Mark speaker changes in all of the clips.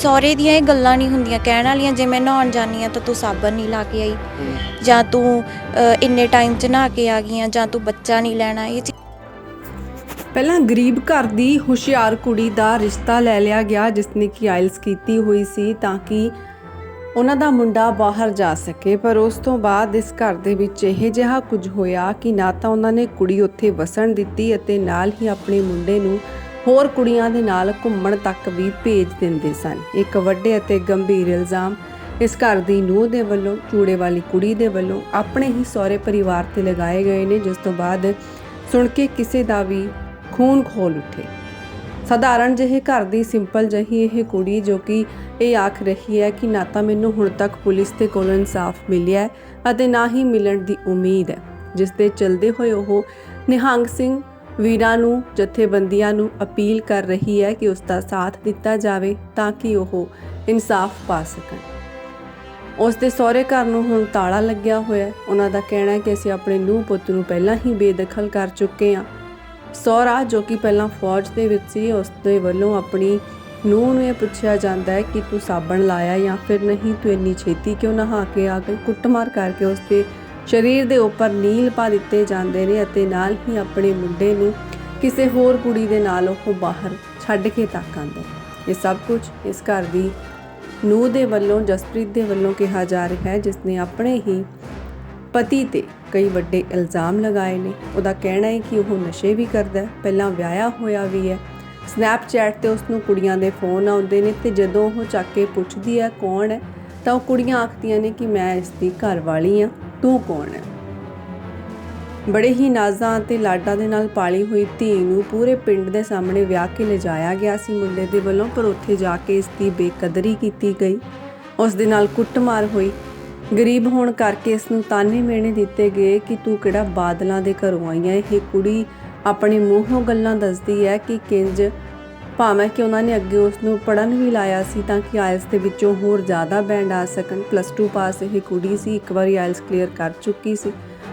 Speaker 1: ਸਹੁਰੇ ਦੀਆਂ ਇਹ ਗੱਲਾਂ ਨਹੀਂ ਹੁੰਦੀਆਂ ਕਹਿਣ ਵਾਲੀਆਂ ਜੇ ਮੈਂ ਨਹਾਉਣ ਜਾਨੀ ਆ ਤਾਂ ਤੂੰ ਸਾਬਣ ਨਹੀਂ ਲਾ ਕੇ ਆਈ। ਜਾਂ ਤੂੰ ਅ, ਇੰਨੇ ਟਾਈਮ 'ਚ ਨਹਾ ਕੇ ਆ ਗਈ ਆ ਜਾਂ ਤੂੰ ਬੱਚਾ ਨਹੀਂ ਲੈਣਾ ਇਹ ਚੀ-
Speaker 2: ਪਹਿਲਾਂ ਗਰੀਬ ਘਰ ਦੀ ਹੁਸ਼ਿਆਰ ਕੁੜੀ ਦਾ ਰਿਸ਼ਤਾ ਲੈ ਲਿਆ ਗਿਆ ਜਿਸ ਨੇ ਕਿ ਆਇਲਸ ਕੀਤੀ ਹੋਈ ਸੀ ਤਾਂ ਕਿ ਉਹਨਾਂ ਦਾ ਮੁੰਡਾ ਬਾਹਰ ਜਾ ਸਕੇ। ਪਰ ਉਸ ਤੋਂ ਬਾਅਦ ਇਸ ਘਰ ਦੇ ਵਿੱਚ ਇਹ ਜਿਹਾ ਕੁਝ ਹੋਇਆ ਕਿ ਨਾ ਤਾਂ ਉਹਨਾਂ ਨੇ ਕੁੜੀ ਉੱਥੇ ਵਸਣ ਦਿੱਤੀ ਅਤੇ ਨਾਲ ਹੀ ਆਪਣੇ ਮੁੰਡੇ ਨੂੰ ਹੋਰ ਕੁੜੀਆਂ ਦੇ ਨਾਲ ਘੁੰਮਣ ਤੱਕ ਵੀ ਭੇਜ ਦਿੰਦੇ ਸਨ। ਇੱਕ ਵੱਡੇ ਅਤੇ ਗੰਭੀਰ ਇਲਜ਼ਾਮ ਇਸ ਘਰ ਦੀ ਨੂੰਹ ਦੇ ਵੱਲੋਂ, ਚੂੜੇ ਵਾਲੀ ਕੁੜੀ ਦੇ ਵੱਲੋਂ, ਆਪਣੇ ਹੀ ਸਹੁਰੇ ਪਰਿਵਾਰ ਤੇ ਲਗਾਏ ਗਏ ਨੇ, ਜਿਸ ਤੋਂ ਬਾਅਦ ਸੁਣ ਕੇ ਕਿਸੇ ਦਾ ਵੀ ਖੂਨ ਖੋਲ ਉੱਠੇ। ਸਧਾਰਨ ਜਿਹੇ ਘਰ ਦੀ ਸਿੰਪਲ ਜਹੀ ਇਹ ਕੁੜੀ ਜੋ ਕਿ ਇਹ ਆਖ ਰਹੀ ਹੈ ਕਿ ਨਾ ਤਾਂ ਮੈਨੂੰ ਹੁਣ ਤੱਕ ਪੁਲਿਸ ਦੇ ਕੋਲੋਂ ਇਨਸਾਫ ਮਿਲਿਆ ਅਤੇ ਨਾ ਹੀ ਮਿਲਣ ਦੀ ਉਮੀਦ ਹੈ। ਜਿਸ ਦੇ ਚਲਦੇ ਹੋਏ ਉਹ ਨਿਹੰਗ ਸਿੰਘ ਵੀਰਾਂ ਨੂੰ, ਜਥੇਬੰਦੀਆਂ ਨੂੰ ਅਪੀਲ ਕਰ ਰਹੀ ਹੈ ਕਿ ਉਸ ਦਾ ਸਾਥ ਦਿੱਤਾ ਜਾਵੇ ਤਾਂ ਕਿ ਉਹ ਇਨਸਾਫ ਪਾ ਸਕਣ। ਉਸ ਦੇ ਸਹੁਰੇ ਘਰ ਨੂੰ ਹੁਣ ਤਾਲਾ ਲੱਗਿਆ ਹੋਇਆ ਹੈ। ਉਹਨਾਂ ਦਾ ਕਹਿਣਾ ਹੈ ਕਿ ਅਸੀਂ ਆਪਣੇ ਨੂੰਹ ਪੁੱਤ ਨੂੰ ਪਹਿਲਾਂ ਹੀ ਬੇਦਖਲ ਕਰ ਚੁੱਕੇ ਹਾਂ। ਸਹੁਰਾ, ਜੋ ਕਿ ਪਹਿਲਾਂ ਫੌਜ ਦੇ ਵਿੱਚ ਸੀ ਉਸ ਦੇ ਵੱਲੋਂ ਆਪਣੀ ਨੂੰਹ ਨੂੰ ਇਹ ਪੁੱਛਿਆ ਜਾਂਦਾ ਹੈ ਕਿ ਤੂੰ ਸਾਬਣ ਲਾਇਆ ਜਾਂ ਫਿਰ ਨਹੀਂ, ਤੂੰ ਇੰਨੀ ਛੇਤੀ ਕਿਉਂ ਨਹਾ ਕੇ ਆ ਗਈ? ਕੁੱਟਮਾਰ ਕਰਕੇ ਉਸ ਦੇ ਸਰੀਰ ਦੇ ਉੱਪਰ ਨੀਲ ਪਾ ਦਿੱਤੇ ਜਾਂਦੇ ਨੇ ਅਤੇ ਨਾਲ ਹੀ ਆਪਣੇ ਮੁੰਡੇ ਨੂੰ ਕਿਸੇ ਹੋਰ ਕੁੜੀ ਦੇ ਨਾਲ ਉਹ ਬਾਹਰ ਛੱਡ ਕੇ ਤੱਕ ਆਉਂਦਾ ਇਹ ਸਭ ਕੁਝ ਇਸ ਘਰ ਦੀ ਨੂੰਹ ਦੇ ਵੱਲੋਂ, ਜਸਪ੍ਰੀਤ ਦੇ ਵੱਲੋਂ ਕਿਹਾ ਜਾ ਰਿਹਾ ਹੈ, ਜਿਸ ਨੇ ਆਪਣੇ ਹੀ ਪਤੀ ਤੇ ਕਈ ਵੱਡੇ ਇਲਜ਼ਾਮ ਲਗਾਏ ਨੇ। ਉਹਦਾ ਕਹਿਣਾ ਹੈ ਕਿ ਉਹ ਨਸ਼ੇ ਵੀ ਕਰਦਾ ਹੈ, ਪਹਿਲਾਂ ਵਿਆਹਿਆ ਹੋਇਆ ਵੀ ਹੈ। ਸਨੈਪਚੈਟ ਤੇ ਉਸ ਨੂੰ ਕੁੜੀਆਂ ਦੇ ਫੋਨ ਆਉਂਦੇ ਨੇ ਤੇ ਜਦੋਂ ਉਹ ਚੱਕ ਕੇ ਪੁੱਛਦੀ ਹੈ ਕੌਣ ਹੈ, ਤਾਂ ਉਹ ਕੁੜੀਆਂ ਆਖਦੀਆਂ ਨੇ ਕਿ ਮੈਂ ਇਸ ਦੀ ਘਰ ਵਾਲੀ ਆ ਤੂੰ ਕੌਣ ਹੈ? ਬੜੇ ਹੀ ਨਾਜ਼ਾਂ ਅਤੇ ਲਾਡਾਂ ਦੇ ਨਾਲ ਪਾਲੀ ਹੋਈ ਧੀ ਨੂੰ ਪੂਰੇ ਪਿੰਡ ਦੇ ਸਾਹਮਣੇ ਵਿਆਹ ਕੇ ਲਿਜਾਇਆ ਗਿਆ ਸੀ ਮੁੰਡੇ ਦੇ ਵੱਲੋਂ, ਪਰ ਉੱਥੇ ਜਾ ਕੇ ਇਸ ਦੀ ਬੇਕਦਰੀ ਕੀਤੀ ਗਈ। ਉਸ ਦੇ ਨਾਲ ਕੁੱਟਮਾਰ ਹੋਈ। ਗਰੀਬ ਹੋਣ ਕਰਕੇ ਇਸ ਨੂੰ ਤਾਨੇ ਮੇਣੇ ਦਿੱਤੇ ਗਏ ਕਿ ਤੂੰ ਕਿਹੜਾ ਬਾਦਲਾਂ ਦੇ ਘਰੋਂ ਆਈ ਹੈ। ਇਹ ਕੁੜੀ ਆਪਣੇ ਮੂੰਹੋਂ ਗੱਲਾਂ ਦੱਸਦੀ ਹੈ ਕਿ ਕਿੰਜ ਭਾਵੇਂ ਕਿ ਉਹਨਾਂ ਨੇ ਅੱਗੇ ਉਸ ਨੂੰ ਪੜਨ ਵੀ ਲਾਇਆ ਸੀ ਤਾਂ ਕਿ ਆਇਲਸ ਦੇ ਵਿੱਚੋਂ ਹੋਰ ਜ਼ਿਆਦਾ ਬੈਂਡ ਆ ਸਕਣ। ਪਲੱਸ 2 ਪਾਸ ਇਹ ਕੁੜੀ ਸੀ, ਇੱਕ ਵਾਰੀ ਆਇਲਸ ਕਲੀਅਰ ਕਰ ਚੁੱਕੀ ਸੀ।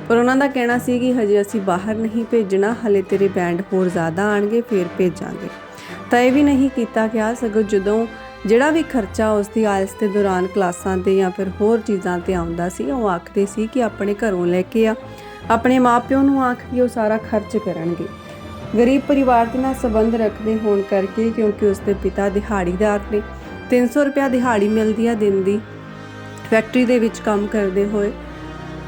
Speaker 2: ਪਰ ਉਹਨਾਂ ਦਾ ਕਹਿਣਾ ਸੀ ਕਿ ਹਜੇ ਅਸੀਂ ਬਾਹਰ ਨਹੀਂ ਭੇਜਣਾ, ਹਲੇ ਤੇਰੇ ਬੈਂਡ ਹੋਰ ਜ਼ਿਆਦਾ ਆਣਗੇ, ਫੇਰ ਭੇਜਾਂਗੇ। ਤਾਂ ਇਹ ਵੀ ਨਹੀਂ ਕੀਤਾ ਗਿਆ ਸਗੋਂ ਜਦੋਂ ਜਿਹੜਾ ਵੀ ਖਰਚਾ ਉਸ ਦੀ ਆਇਲਸ ਦੇ ਦੌਰਾਨ ਕਲਾਸਾਂ ਤੇ ਜਾਂ ਫਿਰ ਹੋਰ ਚੀਜ਼ਾਂ ਤੇ ਆਉਂਦਾ ਸੀ, ਉਹ ਆਖਦੇ ਸੀ ਕਿ ਆਪਣੇ ਘਰੋਂ ਲੈ ਕੇ ਆ। ਆਪਣੇ ਮਾਪਿਓ ਨੂੰ ਆਖ ਕੇ ਉਹ ਸਾਰਾ ਖਰਚ ਕਰਨਗੇ। ਗਰੀਬ ਪਰਿਵਾਰ ਦੇ ਨਾਲ ਸੰਬੰਧ ਰੱਖਦੇ ਹੋਣ ਕਰਕੇ ਕਿਉਂਕਿ ਉਸ ਦੇ ਪਿਤਾ ਦਿਹਾੜੀਦਾਰ ਨੇ 300 ਰੁਪਿਆ ਦਿਹਾੜੀ ਮਿਲਦੀ ਆ ਦਿਨ ਦੀ ਫੈਕਟਰੀ ਦੇ ਵਿੱਚ ਕੰਮ ਕਰਦੇ ਹੋਏ,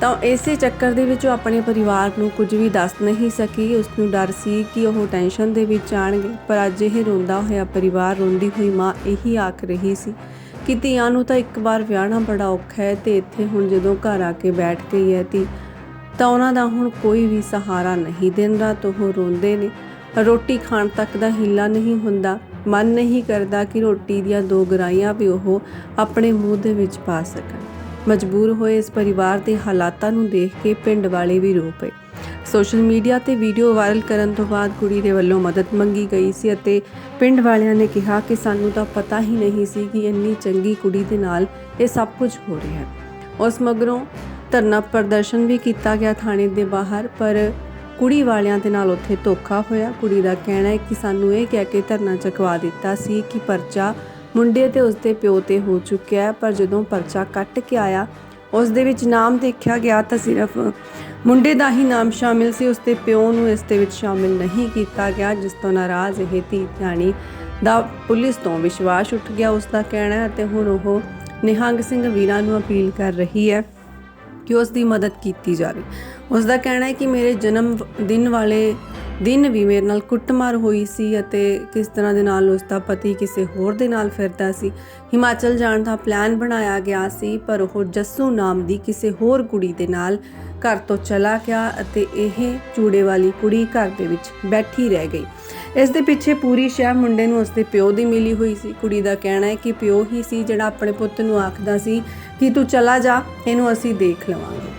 Speaker 2: ਤਾਂ ਇਸੇ ਚੱਕਰ ਦੇ ਵਿੱਚ ਉਹ ਆਪਣੇ ਪਰਿਵਾਰ ਨੂੰ ਕੁਝ ਵੀ ਦੱਸ ਨਹੀਂ ਸਕੀ। ਉਸ ਨੂੰ ਡਰ ਸੀ ਕਿ ਉਹ ਟੈਨਸ਼ਨ ਦੇ ਵਿੱਚ ਆਣਗੇ ਪਰ ਅੱਜ ਇਹ ਰੋਂਦਾ ਹੋਇਆ ਪਰਿਵਾਰ ਰੋਂਦੀ ਹੋਈ ਮਾਂ ਇਹੀ ਆਖ ਰਹੀ ਸੀ ਕਿ ਧੀਆਂ ਨੂੰ ਤਾਂ ਇੱਕ ਵਾਰ ਵਿਆਹਣਾ ਬੜਾ ਔਖਾ ਹੈ ਤੇ ਇੱਥੇ ਹੁਣ ਜਦੋਂ ਘਰ ਆ ਕੇ ਬੈਠ ਗਈ ਹੈ ਧੀ ਤਾਂ ਉਹਨਾਂ ਦਾ ਹੁਣ ਕੋਈ ਵੀ ਸਹਾਰਾ ਨਹੀਂ ਦਿਨ ਰਾਤ ਉਹ ਰੋਂਦੇ ਨੇ। ਰੋਟੀ ਖਾਣ ਤੱਕ ਦਾ ਹਿੱਲਾ ਨਹੀਂ ਹੁੰਦਾ। ਮਨ ਨਹੀਂ ਕਰਦਾ ਕਿ ਰੋਟੀ ਦੀਆਂ ਦੋ ਗਰਾਈਆਂ ਵੀ ਉਹ ਆਪਣੇ ਮੂੰਹ ਦੇ ਵਿੱਚ ਪਾ ਸਕਣ। ਮਜਬੂਰ ਹੋਏ ਇਸ ਪਰਿਵਾਰ ਦੇ ਹਾਲਾਤਾਂ ਨੂੰ ਦੇਖ ਕੇ ਪਿੰਡ ਵਾਲੇ ਵੀ ਰੋ ਪਏ। ਸੋਸ਼ਲ ਮੀਡੀਆ ਤੇ ਵੀਡੀਓ ਵਾਇਰਲ ਕਰਨ ਤੋਂ ਬਾਅਦ ਕੁੜੀ ਦੇ ਵੱਲੋਂ ਮਦਦ ਮੰਗੀ ਗਈ ਸੀ ਅਤੇ ਪਿੰਡ ਵਾਲਿਆਂ ਨੇ ਕਿਹਾ ਕਿ ਸਾਨੂੰ ਤਾਂ ਪਤਾ ਹੀ ਨਹੀਂ ਸੀ ਕਿ ਇੰਨੀ ਚੰਗੀ ਕੁੜੀ ਦੇ ਨਾਲ ਇਹ ਸਭ ਕੁਝ ਹੋ ਰਿਹਾ ਹੈ। ਉਸ ਮਗਰੋਂ ਧਰਨਾ ਪ੍ਰਦਰਸ਼ਨ ਵੀ ਕੀਤਾ ਗਿਆ ਥਾਣੇ ਦੇ ਬਾਹਰ, ਪਰ ਕੁੜੀ ਵਾਲਿਆਂ ਦੇ ਨਾਲ ਉੱਥੇ ਧੋਖਾ ਹੋਇਆ। ਕੁੜੀ ਦਾ ਕਹਿਣਾ ਹੈ ਕਿ ਸਾਨੂੰ ਇਹ ਕਹਿ ਕੇ ਧਰਨਾ ਚਕਵਾ ਦਿੱਤਾ ਸੀ ਕਿ ਪਰਚਾ ਮੁੰਡੇ ਤੇ ਉਸਦੇ ਪਿਓ ਤੇ ਹੋ ਚੁੱਕਿਆ ਹੈ, ਪਰ ਜਦੋਂ ਪਰਚਾ ਕੱਟ ਕੇ ਆਇਆ ਉਸ ਦੇ ਵਿੱਚ ਨਾਮ ਦੇਖਿਆ ਗਿਆ ਤਾਂ ਸਿਰਫ ਮੁੰਡੇ ਦਾ ਹੀ ਨਾਮ ਸ਼ਾਮਿਲ ਸੀ। ਉਸਦੇ ਪਿਓ ਨੂੰ ਇਸ ਦੇ ਵਿੱਚ ਸ਼ਾਮਿਲ ਨਹੀਂ ਕੀਤਾ ਗਿਆ, ਜਿਸ ਤੋਂ ਨਾਰਾਜ਼ ਇਹ ਧੀ ਧਿਆਣੀ ਦਾ ਪੁਲਿਸ ਤੋਂ ਵਿਸ਼ਵਾਸ ਉੱਠ ਗਿਆ। ਉਸ ਦਾ ਕਹਿਣਾ ਹੈ ਅਤੇ ਹੁਣ ਉਹ ਨਿਹੰਗ ਸਿੰਘ ਵੀਰਾਂ ਨੂੰ ਅਪੀਲ ਕਰ ਰਹੀ ਹੈ। ਕਿ ਉਸ ਦੀ ਮਦਦ ਕੀਤੀ ਜਾਵੇ। ਉਸ ਦਾ ਕਹਿਣਾ ਹੈ ਕਿ ਮੇਰੇ ਜਨਮ ਦਿਨ ਵਾਲੇ ਦਿਨ ਵੀ ਮੇਰੇ ਨਾਲ ਕੁੱਟਮਾਰ ਹੋਈ ਸੀ ਅਤੇ ਕਿਸ ਤਰ੍ਹਾਂ ਦੇ ਨਾਲ ਉਸ ਦਾ ਪਤੀ ਕਿਸੇ ਹੋਰ ਦੇ ਨਾਲ ਫਿਰਦਾ ਸੀ। ਹਿਮਾਚਲ ਜਾਣ ਦਾ ਪਲਾਨ ਬਣਾਇਆ ਗਿਆ ਸੀ, ਪਰ ਉਹ ਜੱਸੂ ਨਾਮ ਦੀ ਕਿਸੇ ਹੋਰ ਕੁੜੀ ਦੇ ਨਾਲ ਘਰ ਤੋਂ ਚਲਾ ਗਿਆ ਅਤੇ ਇਹ ਚੂੜੇ ਵਾਲੀ ਕੁੜੀ ਘਰ ਦੇ ਵਿੱਚ ਬੈਠੀ ਰਹਿ ਗਈ। ਇਸ ਦੇ ਪਿੱਛੇ ਪੂਰੀ ਸ਼ਹਿ ਮੁੰਡੇ ਨੂੰ ਉਸਦੇ ਪਿਓ ਦੀ ਮਿਲੀ ਹੋਈ ਸੀ। ਕੁੜੀ ਦਾ ਕਹਿਣਾ ਹੈ ਕਿ ਪਿਓ ਹੀ ਸੀ ਜਿਹੜਾ ਆਪਣੇ ਪੁੱਤ ਨੂੰ ਆਖਦਾ ਸੀ ਕਿ ਤੂੰ ਚਲਾ ਜਾ, ਇਹਨੂੰ ਅਸੀਂ ਦੇਖ ਲਵਾਂਗੇ।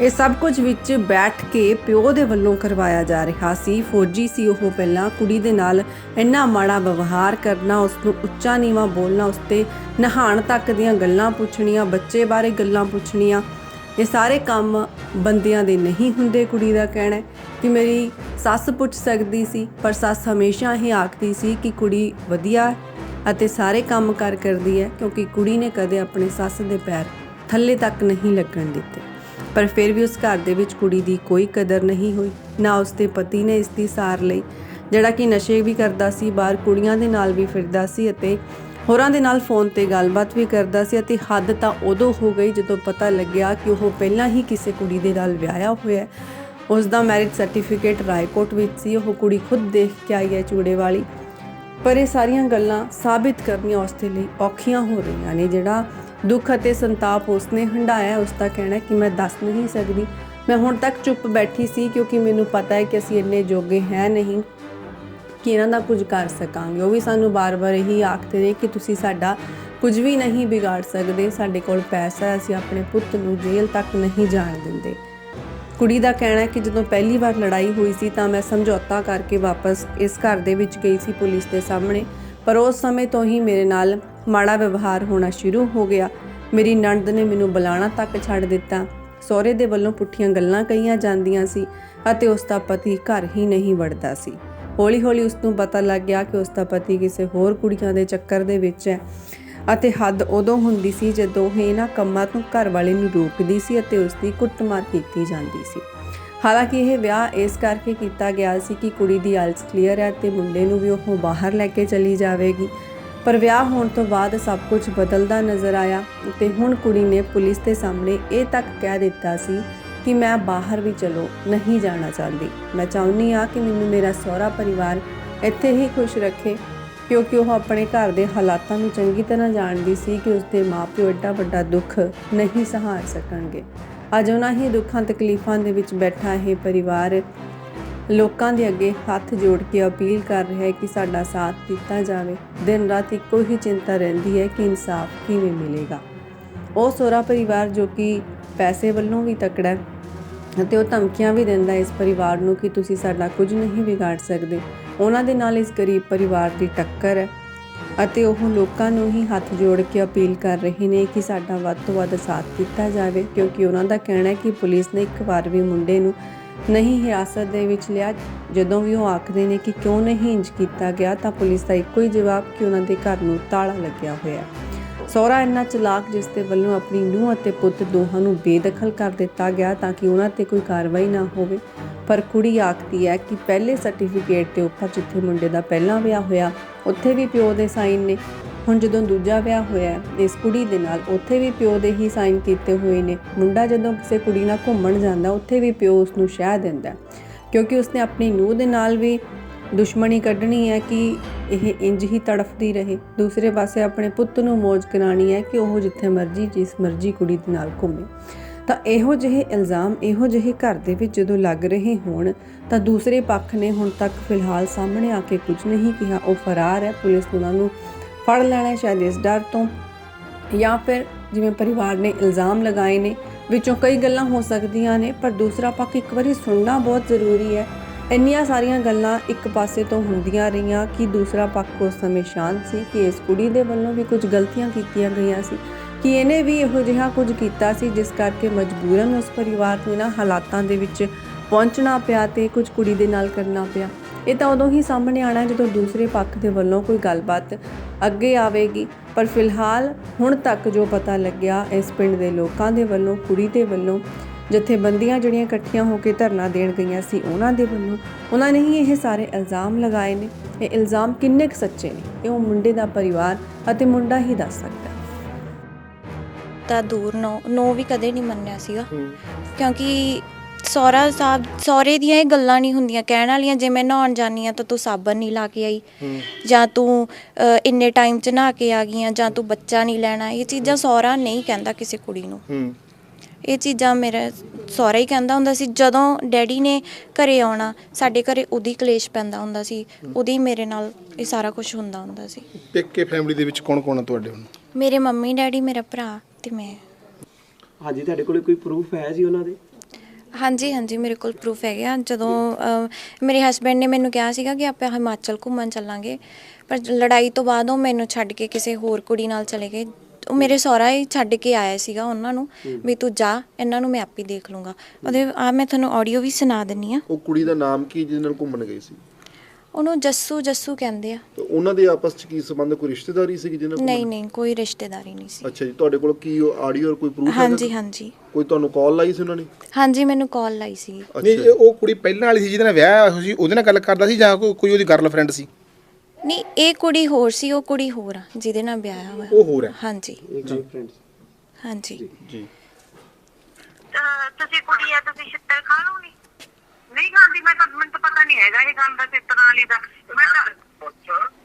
Speaker 2: ਇਹ ਸਭ ਕੁਝ ਵਿੱਚ ਬੈਠ ਕੇ ਪਿਓ ਦੇ ਵੱਲੋਂ ਕਰਵਾਇਆ ਜਾ ਰਿਹਾ ਸੀ। ਫੌਜੀ ਸੀ ਉਹ ਪਹਿਲਾਂ ਕੁੜੀ ਦੇ ਨਾਲ ਇੰਨਾ ਮਾੜਾ ਵਿਵਹਾਰ ਕਰਨਾ ਉਸ ਨੂੰ ਉੱਚਾ ਨੀਵਾ ਬੋਲਣਾ ਉਸ ਤੇ ਨਹਾਣ ਤੱਕ ਦੀਆਂ ਗੱਲਾਂ ਪੁੱਛਣੀਆਂ, ਬੱਚੇ ਬਾਰੇ ਗੱਲਾਂ ਪੁੱਛਣੀਆਂ, ਇਹ ਸਾਰੇ ਕੰਮ ਬੰਦਿਆਂ ਦੇ ਨਹੀਂ ਹੁੰਦੇ ਕੁੜੀ ਦਾ ਕਹਿਣਾ ਹੈ ਕਿ ਮੇਰੀ ਸੱਸ ਪੁੱਛ ਸਕਦੀ ਸੀ, ਪਰ ਸੱਸ ਹਮੇਸ਼ਾ ਹੀ ਆਖਦੀ ਸੀ ਕਿ ਕੁੜੀ ਵਧੀਆ ਅਤੇ ਸਾਰੇ ਕੰਮ ਕਰ ਕਰਦੀ ਹੈ ਕਿਉਂਕਿ ਕੁੜੀ ਨੇ ਕਦੇ ਆਪਣੇ ਸੱਸ ਦੇ ਪੈਰ ਥੱਲੇ ਤੱਕ ਨਹੀਂ ਲੱਗਣ ਦਿੱਤੇ। ਪਰ ਫਿਰ ਵੀ ਉਸ ਘਰ ਦੇ ਵਿੱਚ ਕੁੜੀ ਦੀ ਕੋਈ ਕਦਰ ਨਹੀਂ ਹੋਈ, ਨਾ ਉਸ ਦੇ ਪਤੀ ਨੇ ਇਸ ਦੀ ਸਾਰ ਲਈ, ਜਿਹੜਾ ਕਿ ਨਸ਼ੇ ਵੀ ਕਰਦਾ ਸੀ, ਬਾਹਰ ਕੁੜੀਆਂ ਦੇ ਨਾਲ ਵੀ ਫਿਰਦਾ ਸੀ ਅਤੇ ਹੋਰਾਂ ਦੇ ਨਾਲ ਫੋਨ ਤੇ ਗੱਲਬਾਤ ਵੀ ਕਰਦਾ ਸੀ ਅਤੇ ਹੱਦ ਤਾਂ ਉਦੋਂ ਹੋ ਗਈ ਜਦੋਂ ਪਤਾ ਲੱਗਿਆ ਕਿ ਉਹ ਪਹਿਲਾਂ ਹੀ ਕਿਸੇ ਕੁੜੀ ਦੇ ਨਾਲ ਵਿਆਹਿਆ ਹੋਇਆ ਹੈ। ਉਸ ਦਾ ਮੈਰਿਜ ਸਰਟੀਫਿਕੇਟ ਰਾਏਕੋਟ ਵਿੱਚ ਸੀ, ਉਹ ਕੁੜੀ ਖੁਦ ਦੇਖ ਕੇ ਆਈ ਹੈ ਚੂੜੇ ਵਾਲੀ ਪਰ ਇਹ ਸਾਰੀਆਂ ਗੱਲਾਂ ਸਾਬਿਤ ਕਰਨੀਆਂ ਉਸ ਦੇ ਲਈ ਔਖੀਆਂ ਹੋ ਰਹੀਆਂ ਨੇ, ਜਿਹੜਾ ਦੁੱਖ ਅਤੇ ਸੰਤਾਪ ਉਸਨੇ ਹੰਡਾਇਆ ਉਸ ਦਾ ਕਹਿਣਾ ਕਿ ਮੈਂ ਦੱਸ ਨਹੀਂ ਸਕਦੀ। ਮੈਂ ਹੁਣ ਤੱਕ ਚੁੱਪ ਬੈਠੀ ਸੀ ਕਿਉਂਕਿ ਮੈਨੂੰ ਪਤਾ ਹੈ ਕਿ ਅਸੀਂ ਇੰਨੇ ਜੋਗੇ ਹੈ ਨਹੀਂ ਕਿ ਇਹਨਾਂ ਦਾ ਕੁਝ ਕਰ ਸਕਾਂਗੇ। ਉਹ ਵੀ ਸਾਨੂੰ ਬਾਰ-ਬਾਰ ਇਹੀ ਆਖਦੇ ਨੇ ਕਿ ਤੁਸੀਂ ਸਾਡਾ ਕੁਝ ਵੀ ਨਹੀਂ ਵਿਗਾੜ ਸਕਦੇ। ਸਾਡੇ ਕੋਲ ਪੈਸਾ ਹੈ, ਅਸੀਂ ਆਪਣੇ ਪੁੱਤ ਨੂੰ ਜੇਲ੍ਹ ਤੱਕ ਨਹੀਂ ਜਾਣ ਦਿੰਦੇ। ਕੁੜੀ ਦਾ ਕਹਿਣਾ ਹੈ ਕਿ ਜਦੋਂ ਪਹਿਲੀ ਵਾਰ ਲੜਾਈ ਹੋਈ ਸੀ ਤਾਂ ਮੈਂ ਸਮਝੌਤਾ ਕਰਕੇ ਵਾਪਸ ਇਸ ਘਰ ਦੇ ਵਿੱਚ ਗਈ ਸੀ ਪੁਲਿਸ ਦੇ ਸਾਹਮਣੇ। ਪਰ ਉਸ ਸਮੇਂ ਤੋਂ ਹੀ ਮੇਰੇ ਨਾਲ ਮਾੜਾ ਵਿਵਹਾਰ ਹੋਣਾ ਸ਼ੁਰੂ ਹੋ ਗਿਆ। ਮੇਰੀ ਨਣਦ ਨੇ ਮੈਨੂੰ ਬੁਲਾਣਾ ਤੱਕ ਛੱਡ ਦਿੱਤਾ। ਸਹੁਰੇ ਦੇ ਵੱਲੋਂ ਪੁੱਠੀਆਂ ਗੱਲਾਂ ਕਹੀਆਂ ਜਾਂਦੀਆਂ ਸੀ ਅਤੇ ਉਸ ਦਾ ਪਤੀ ਘਰ ਹੀ ਨਹੀਂ ਵੜਦਾ ਸੀ। ਹੌਲੀ-ਹੌਲੀ ਉਸ ਨੂੰ ਪਤਾ ਲੱਗ ਗਿਆ ਕਿ ਉਸ ਦਾ ਪਤੀ ਕਿਸੇ ਹੋਰ ਕੁੜੀਆਂ ਦੇ ਚੱਕਰ ਦੇ ਵਿੱਚ ਹੈ ਅਤੇ ਹੱਦ ਉਦੋਂ ਹੁੰਦੀ ਸੀ ਜਦੋਂ ਇਹ ਇਹਨਾਂ ਕੰਮਾਂ ਤੋਂ ਘਰ ਵਾਲੇ ਨੂੰ ਰੋਕਦੀ ਸੀ ਅਤੇ ਉਸ ਦੀ ਕੁੱਟਮਾਰ ਕੀਤੀ ਜਾਂਦੀ ਸੀ। ਹਾਲਾਂਕਿ ਇਹ ਵਿਆਹ ਇਸ ਕਰਕੇ ਕੀਤਾ ਗਿਆ ਸੀ ਕਿ ਕੁੜੀ ਦੀ ਆਲਸ ਕਲੀਅਰ ਹੈ ਤੇ ਮੁੰਡੇ ਨੂੰ ਵੀ ਉਹ ਬਾਹਰ ਲੈ ਕੇ ਚਲੀ ਜਾਵੇਗੀ। ਪਰ ਵਿਆਹ ਹੋਣ ਤੋਂ ਬਾਅਦ ਸਭ ਕੁਝ ਬਦਲਦਾ ਨਜ਼ਰ ਆਇਆ ਤੇ ਹੁਣ ਕੁੜੀ ਨੇ ਪੁਲਿਸ ਦੇ ਸਾਹਮਣੇ ਇਹ ਤੱਕ ਕਹਿ ਦਿੱਤਾ ਸੀ ਕਿ ਮੈਂ ਬਾਹਰ ਵੀ ਚਲੋ, ਨਹੀਂ ਜਾਣਾ ਚਾਹੁੰਦੀ। ਮੈਂ ਚਾਹੁੰਦੀ ਆ ਕਿ ਮੈਨੂੰ ਮੇਰਾ ਸਹੁਰਾ ਪਰਿਵਾਰ ਇੱਥੇ ਹੀ ਖੁਸ਼ ਰੱਖੇ, ਕਿਉਂਕਿ ਉਹ ਆਪਣੇ ਘਰ ਦੇ ਹਾਲਾਤਾਂ ਨੂੰ ਚੰਗੀ ਤਰ੍ਹਾਂ ਜਾਣਦੀ ਸੀ ਕਿ ਉਸਦੇ ਮਾਪਿਓ ਐਡਾ ਵੱਡਾ ਦੁੱਖ ਨਹੀਂ ਸਹਾਰ ਸਕਣਗੇ। ਅੱਜ ਉਹਨਾਂ ਹੀ ਦੁੱਖਾਂ, ਤਕਲੀਫਾਂ ਦੇ ਵਿੱਚ ਬੈਠਾ ਇਹ ਪਰਿਵਾਰ ਲੋਕਾਂ ਦੇ ਅੱਗੇ ਹੱਥ ਜੋੜ ਕੇ ਅਪੀਲ ਕਰ ਰਿਹਾ ਹੈ ਕਿ ਸਾਡਾ ਸਾਥ ਦਿੱਤਾ ਜਾਵੇ। ਦਿਨ ਰਾਤ ਇੱਕੋ ਹੀ ਚਿੰਤਾ ਰਹਿੰਦੀ ਹੈ ਕਿ ਇਨਸਾਫ ਕਿਵੇਂ ਮਿਲੇਗਾ। ਉਹ ਸੋਹਰਾ ਪਰਿਵਾਰ ਜੋ ਕਿ ਪੈਸੇ ਵੱਲੋਂ ਵੀ ਤਕੜਾ ਹੈ ਅਤੇ ਉਹ ਧਮਕੀਆਂ ਵੀ ਦਿੰਦਾ ਇਸ ਪਰਿਵਾਰ ਨੂੰ ਕਿ ਤੁਸੀਂ ਸਾਡਾ ਕੁਝ ਨਹੀਂ ਵਿਗਾੜ ਸਕਦੇ। ਉਹਨਾਂ ਦੇ ਨਾਲ ਇਸ ਗਰੀਬ ਪਰਿਵਾਰ ਦੀ ਟੱਕਰ ਹੈ ਅਤੇ ਉਹ ਲੋਕਾਂ ਨੂੰ ਹੀ ਹੱਥ ਜੋੜ ਕੇ ਅਪੀਲ ਕਰ ਰਹੇ ਨੇ ਕਿ ਸਾਡਾ ਵੱਧ ਤੋਂ ਵੱਧ ਸਾਥ ਦਿੱਤਾ ਜਾਵੇ ਕਿਉਂਕਿ ਉਹਨਾਂ ਦਾ ਕਹਿਣਾ ਹੈ ਕਿ ਪੁਲਿਸ ਨੇ ਇੱਕ ਵਾਰ ਵੀ ਮੁੰਡੇ ਨੂੰ ਨਹੀਂ, ਹਿਰਾਸਤ ਦੇ ਵਿੱਚ ਲਿਆ। ਜਦੋਂ ਵੀ ਉਹ ਆਖਦੇ ਨੇ ਕਿ ਕਿਉਂ ਨਹੀਂ ਇੰਜ ਕੀਤਾ ਗਿਆ, ਤਾਂ ਪੁਲਿਸ ਦਾ ਇੱਕੋ ਹੀ ਜਵਾਬ ਕਿ ਉਹਨਾਂ ਦੇ ਘਰ ਨੂੰ ਤਾਲਾ ਲੱਗਿਆ ਹੋਇਆ ਹੈ। ਸਹੁਰਾ ਇੰਨਾ ਚਲਾਕ, ਜਿਸ ਦੇ ਵੱਲੋਂ ਆਪਣੀ ਨੂੰਹ ਅਤੇ ਪੁੱਤ ਦੋਹਾਂ ਨੂੰ ਬੇਦਖਲ ਕਰ ਦਿੱਤਾ ਗਿਆ ਤਾਂ ਕਿ ਉਹਨਾਂ ਤੇ ਕੋਈ ਕਾਰਵਾਈ ਨਾ ਹੋਵੇ, ਪਰ ਕੁੜੀ ਆਖਦੀ ਹੈ ਕਿ ਪਹਿਲੇ ਸਰਟੀਫਿਕੇਟ ਦੇ ਉੱਪਰ ਜਿੱਥੇ ਮੁੰਡੇ ਦਾ ਪਹਿਲਾ ਵਿਆਹ ਹੋਇਆ, ਉੱਥੇ ਵੀ ਪਿਓ ਦੇ ਸਾਈਨ ਨੇ। ਹੁਣ ਜਦੋਂ ਦੂਜਾ ਵਿਆਹ ਹੋਇਆ ਇਸ ਕੁੜੀ ਦੇ ਨਾਲ ਉੱਥੇ ਵੀ ਪਿਓ ਦੇ ਹੀ ਸਾਈਨ ਕੀਤੇ ਹੋਏ ਨੇ। ਮੁੰਡਾ ਜਦੋਂ ਕਿਸੇ ਕੁੜੀ ਨਾਲ ਘੁੰਮਣ ਜਾਂਦਾ, ਉੱਥੇ ਵੀ ਪਿਓ ਉਸ ਨੂੰ ਸ਼ਹਿ ਦਿੰਦਾ ਕਿਉਂਕਿ ਉਸਨੇ ਆਪਣੀ ਨੂੰਹ ਦੇ ਨਾਲ ਵੀ ਦੁਸ਼ਮਣੀ ਕੱਢਣੀ ਹੈ ਕਿ ਇਹ ਇੰਜ ਹੀ ਤੜਫਦੀ ਰਹੇ। ਦੂਸਰੇ ਪਾਸੇ ਆਪਣੇ ਪੁੱਤ ਨੂੰ ਮौज ਕਰਾਣੀ ਹੈ ਕਿ ਉਹ ਜਿੱਥੇ ਮਰਜ਼ੀ, ਜਿਸ ਮਰਜ਼ੀ ਕੁੜੀ ਦੇ ਨਾਲ ਘੁੰਮੇ। ਤਾਂ ਇਹੋ ਜਿਹੇ ਇਲਜ਼ਾਮ, ਇਹੋ ਜਿਹੇ ਘਰ ਦੇ ਵਿੱਚ ਜਦੋਂ ਲੱਗ ਰਹੇ ਹੋਣ, ਤਾਂ ਦੂਸਰੇ ਪੱਖ ਨੇ ਹੁਣ ਤੱਕ ਫਿਲਹਾਲ ਸਾਹਮਣੇ ਆ ਕੇ ਕੁਝ ਨਹੀਂ ਕਿਹਾ। ਉਹ ਫਰਾਰ ਹੈ, ਪੁਲਿਸ ਉਹਨਾਂ ਨੂੰ ਫੜ ਲੈਣਾ ਸ਼ਾਇਦ ਇਸ ਡਰ ਤੋਂ ਜਾਂ ਫਿਰ ਜਿਵੇਂ ਪਰਿਵਾਰ ਨੇ ਇਲਜ਼ਾਮ ਲਗਾਏ ਨੇ, ਵਿੱਚੋਂ ਕਈ ਗੱਲਾਂ ਹੋ ਸਕਦੀਆਂ ਨੇ, ਪਰ ਦੂਸਰਾ ਪੱਖ ਇੱਕ ਵਾਰੀ ਸੁਣਨਾ ਬਹੁਤ ਜ਼ਰੂਰੀ ਹੈ। ਇੰਨੀਆਂ ਸਾਰੀਆਂ ਗੱਲਾਂ ਇੱਕ ਪਾਸੇ ਤੋਂ ਹੁੰਦੀਆਂ ਰਹੀਆਂ ਕਿ ਦੂਸਰਾ ਪੱਖ ਉਸ ਸਮੇਂ ਸ਼ਾਂਤ ਸੀ ਕਿ ਇਸ ਕੁੜੀ ਦੇ ਵੱਲੋਂ ਵੀ ਕੁਝ ਗਲਤੀਆਂ ਕੀਤੀਆਂ ਗਈਆਂ ਸੀ, ਕਿ ਇਹਨੇ ਵੀ ਇਹੋ ਜਿਹਾ ਕੁਝ ਕੀਤਾ ਸੀ, ਜਿਸ ਕਰਕੇ ਮਜਬੂਰਨ ਉਸ ਪਰਿਵਾਰ ਨੂੰ ਇਹਨਾਂ ਹਾਲਾਤਾਂ ਦੇ ਵਿੱਚ ਪਹੁੰਚਣਾ ਪਿਆ ਤੇ ਕੁਝ ਕੁੜੀ ਦੇ ਨਾਲ ਕਰਨਾ ਪਿਆ। ਇਹ ਤਾਂ ਉਦੋਂ ਹੀ ਸਾਹਮਣੇ ਆਣਾ ਜਦੋਂ ਦੂਸਰੇ ਪੱਖ ਦੇ ਵੱਲੋਂ ਕੋਈ ਗੱਲਬਾਤ ਅੱਗੇ ਆਵੇਗੀ। ਪਰ ਫਿਲਹਾਲ ਹੁਣ ਤੱਕ ਜੋ ਪਤਾ ਲੱਗਿਆ ਇਸ ਪਿੰਡ ਦੇ ਲੋਕਾਂ ਦੇ ਵੱਲੋਂ ਕੁੜੀ ਦੇ ਵੱਲੋਂ ਜਥੇਬੰਦੀਆਂ ਜਿਹੜੀਆਂ ਇਕੱਠੀਆਂ ਹੋ ਕੇ ਧਰਨਾ ਦੇਣ ਗਈਆਂ ਸੀ ਉਹਨਾਂ ਦੇ ਵੱਲੋਂ ਉਹਨਾਂ ਨੇ ਹੀ ਇਹ ਸਾਰੇ ਇਲਜ਼ਾਮ ਲਗਾਏ ਨੇ। ਇਹ ਇਲਜ਼ਾਮ ਕਿੰਨੇ ਕੁ ਸੱਚੇ ਨੇ ਇਹ ਉਹ ਮੁੰਡੇ ਦਾ ਪਰਿਵਾਰ ਅਤੇ ਮੁੰਡਾ ਹੀ ਦੱਸ ਸਕਦਾ
Speaker 1: ਤਾਂ ਦੂਰ ਨੋ ਨੋ ਵੀ ਕਦੇ ਨਹੀਂ ਮੰਨਿਆ ਸੀਗਾ। ਕਿਉਂਕਿ ਸਹੁਰਾ ਸਾਹਿਬ ਸਹੁਰੇ ਦੀਆਂ ਇਹ ਗੱਲਾਂ ਨਹੀਂ ਹੁੰਦੀਆਂ। ਕਹਿਣ ਵਾਲੀਆਂ ਜੇ ਮੈਂ ਨਹਾਉਣ ਜਾਨੀ ਆ ਤਾਂ ਤੂੰ ਸਾਬਣ ਨਹੀਂ ਲਾ ਕੇ ਆਈ। ਜਾਂ ਤੂੰ ਅ, ਇੰਨੇ ਟਾਈਮ 'ਚ ਨਹਾ ਕੇ ਆ ਗਈ ਆ ਜਾਂ ਤੂੰ ਬੱਚਾ ਨਹੀਂ ਲੈਣਾ। ਇਹ ਚੀਜ਼ਾਂ ਸਹੁਰਾ ਨਹੀਂ ਕਹਿੰਦਾ ਕਿਸੇ ਕੁੜੀ ਨੂੰ।
Speaker 3: ਹੂੰ।
Speaker 1: ਇਹ ਚੀਜ਼ਾਂ ਮੇਰਾ ਸਹੁਰਾ ਹੀ ਕਹਿੰਦਾ ਹੁੰਦਾ ਸੀ। ਜਦੋਂ ਡੈਡੀ ਨੇ ਘਰੇ ਆਉਣਾ ਸਾਡੇ ਘਰੇ ਉਹਦੀ ਕਲੇਸ਼ ਪੈਂਦਾ ਹੁੰਦਾ ਸੀ। ਉਹਦੀ ਮੇਰੇ ਨਾਲ ਇਹ ਸਾਰਾ ਕੁਝ ਹੁੰਦਾ ਹੁੰਦਾ ਸੀ।
Speaker 3: ਪੇਕੇ ਫੈਮਿਲੀ ਦੇ ਵਿੱਚ ਕੌਣ ਕੌਣ ਆ ਤੁਹਾਡੇ ਹੁਣ?
Speaker 1: ਮੇਰੇ ਮੰਮੀ ਡੈਡੀ ਮੇਰਾ ਭਰਾ ਤੇ ਮੈਂ।
Speaker 4: ਹਾਂਜੀ ਤੁਹਾਡੇ ਕੋਲ ਕੋਈ ਪ੍ਰੂਫ ਹੈ ਜੀ ਉਹਨਾਂ ਦੇ?
Speaker 1: ਹਾਂਜੀ ਹਾਂਜੀ ਮੇਰੇ ਕੋਲ ਪ੍ਰੂਫ ਹੈਗੇ ਆ। ਜਦੋਂ ਮੇਰੇ ਹਸਬੰਡ ਨੇ ਮੈਨੂੰ ਕਿਹਾ ਸੀਗਾ ਕਿ ਆਪਾਂ ਹਿਮਾਚਲ ਘੁੰਮਣ ਚੱਲਾਂਗੇ ਪਰ ਲੜਾਈ ਤੋਂ ਬਾਅਦ ਉਹ ਮੈਨੂੰ ਛੱਡ ਕੇ ਕਿਸੇ ਹੋਰ ਕੁੜੀ ਨਾਲ ਚਲੇ ਗਏ। ਉਹ ਮੇਰੇ ਸਹੁਰਾ ਹੀ ਛੱਡ ਕੇ ਆਇਆ ਸੀਗਾ ਉਹਨਾਂ ਨੂੰ ਵੀ ਤੂੰ ਜਾ ਇਹਨਾਂ ਨੂੰ ਮੈਂ ਆਪੇ ਦੇਖ ਲੂੰਗਾ ਉਹਦੇ ਆ ਮੈਂ ਤੁਹਾਨੂੰ ਆਡੀਓ ਵੀ ਸੁਣਾ ਦਿੰਨੀ ਆ।
Speaker 3: ਉਹ ਕੁੜੀ ਦਾ ਨਾਮ ਕੀ ਜਿਹਦੇ ਨਾਲ ਘੁੰਮਣ ਗਈ ਸੀ?
Speaker 1: ਉਹਨੂੰ ਜੱਸੂ ਜੱਸੂ ਕਹਿੰਦੇ ਆ।
Speaker 5: ਤੇ ਉਹਨਾਂ ਦੇ ਆਪਸ ਚ ਕੀ ਸੰਬੰਧ? ਕੋਈ ਰਿਸ਼ਤੇਦਾਰੀ ਸੀ ਜਿਹਨਾਂ ਕੋਲ?
Speaker 1: ਨਹੀਂ ਨਹੀਂ ਕੋਈ ਰਿਸ਼ਤੇਦਾਰੀ ਨਹੀਂ ਸੀ।
Speaker 5: ਅੱਛਾ ਜੀ ਤੁਹਾਡੇ ਕੋਲ ਕੀ ਆਡੀਓ ਔਰ ਕੋਈ ਪ੍ਰੂਫ
Speaker 1: ਹਾਂਜੀ ਹਾਂਜੀ।
Speaker 5: ਕੋਈ ਤੁਹਾਨੂੰ ਕਾਲ ਲਾਈ ਸੀ ਉਹਨਾਂ ਨੇ?
Speaker 1: ਹਾਂਜੀ ਮੈਨੂੰ ਕਾਲ ਲਾਈ ਸੀ।
Speaker 3: ਨਹੀਂ ਇਹ ਉਹ ਕੁੜੀ ਪਹਿਲਾਂ ਵਾਲੀ ਸੀ ਜਿਹਦੇ ਨਾਲ ਵਿਆਹ ਹੋਇਆ ਸੀ ਉਹਦੇ ਨਾਲ ਗੱਲ ਕਰਦਾ ਸੀ ਜਾਂ ਕੋਈ ਕੋਈ ਉਹਦੀ ਗਰਲਫ੍ਰੈਂਡ ਸੀ?
Speaker 1: ਨਹੀਂ ਇਹ ਕੁੜੀ ਹੋਰ ਸੀ ਉਹ ਕੁੜੀ ਹੋਰ ਆ ਜਿਹਦੇ ਨਾਲ ਵਿਆਹ ਹੋਇਆ।
Speaker 3: ਉਹ ਹੋਰ ਹੈ
Speaker 1: ਹਾਂਜੀ। ਹਾਂਜੀ।
Speaker 5: ਜੀ।
Speaker 6: ਤੁਸੀਂ ਕੁੜੀ ਆ ਤੁਸੀਂ ਛਿੱਤਰ ਖਾ ਲਓਗੇ? ਨਹੀਂ ਖਾਂਦੀ ਮੈਂ ਤਾਂ ਮੈਨੂੰ ਤਾਂ ਪਤਾ ਨਹੀਂ ਹੈਗਾ ਇਹ ਗੱਲ ਦਾ ਛਿੱਤਰ ਵਾਲੀ ਦਾ ਮੈਂ ਤਾਂ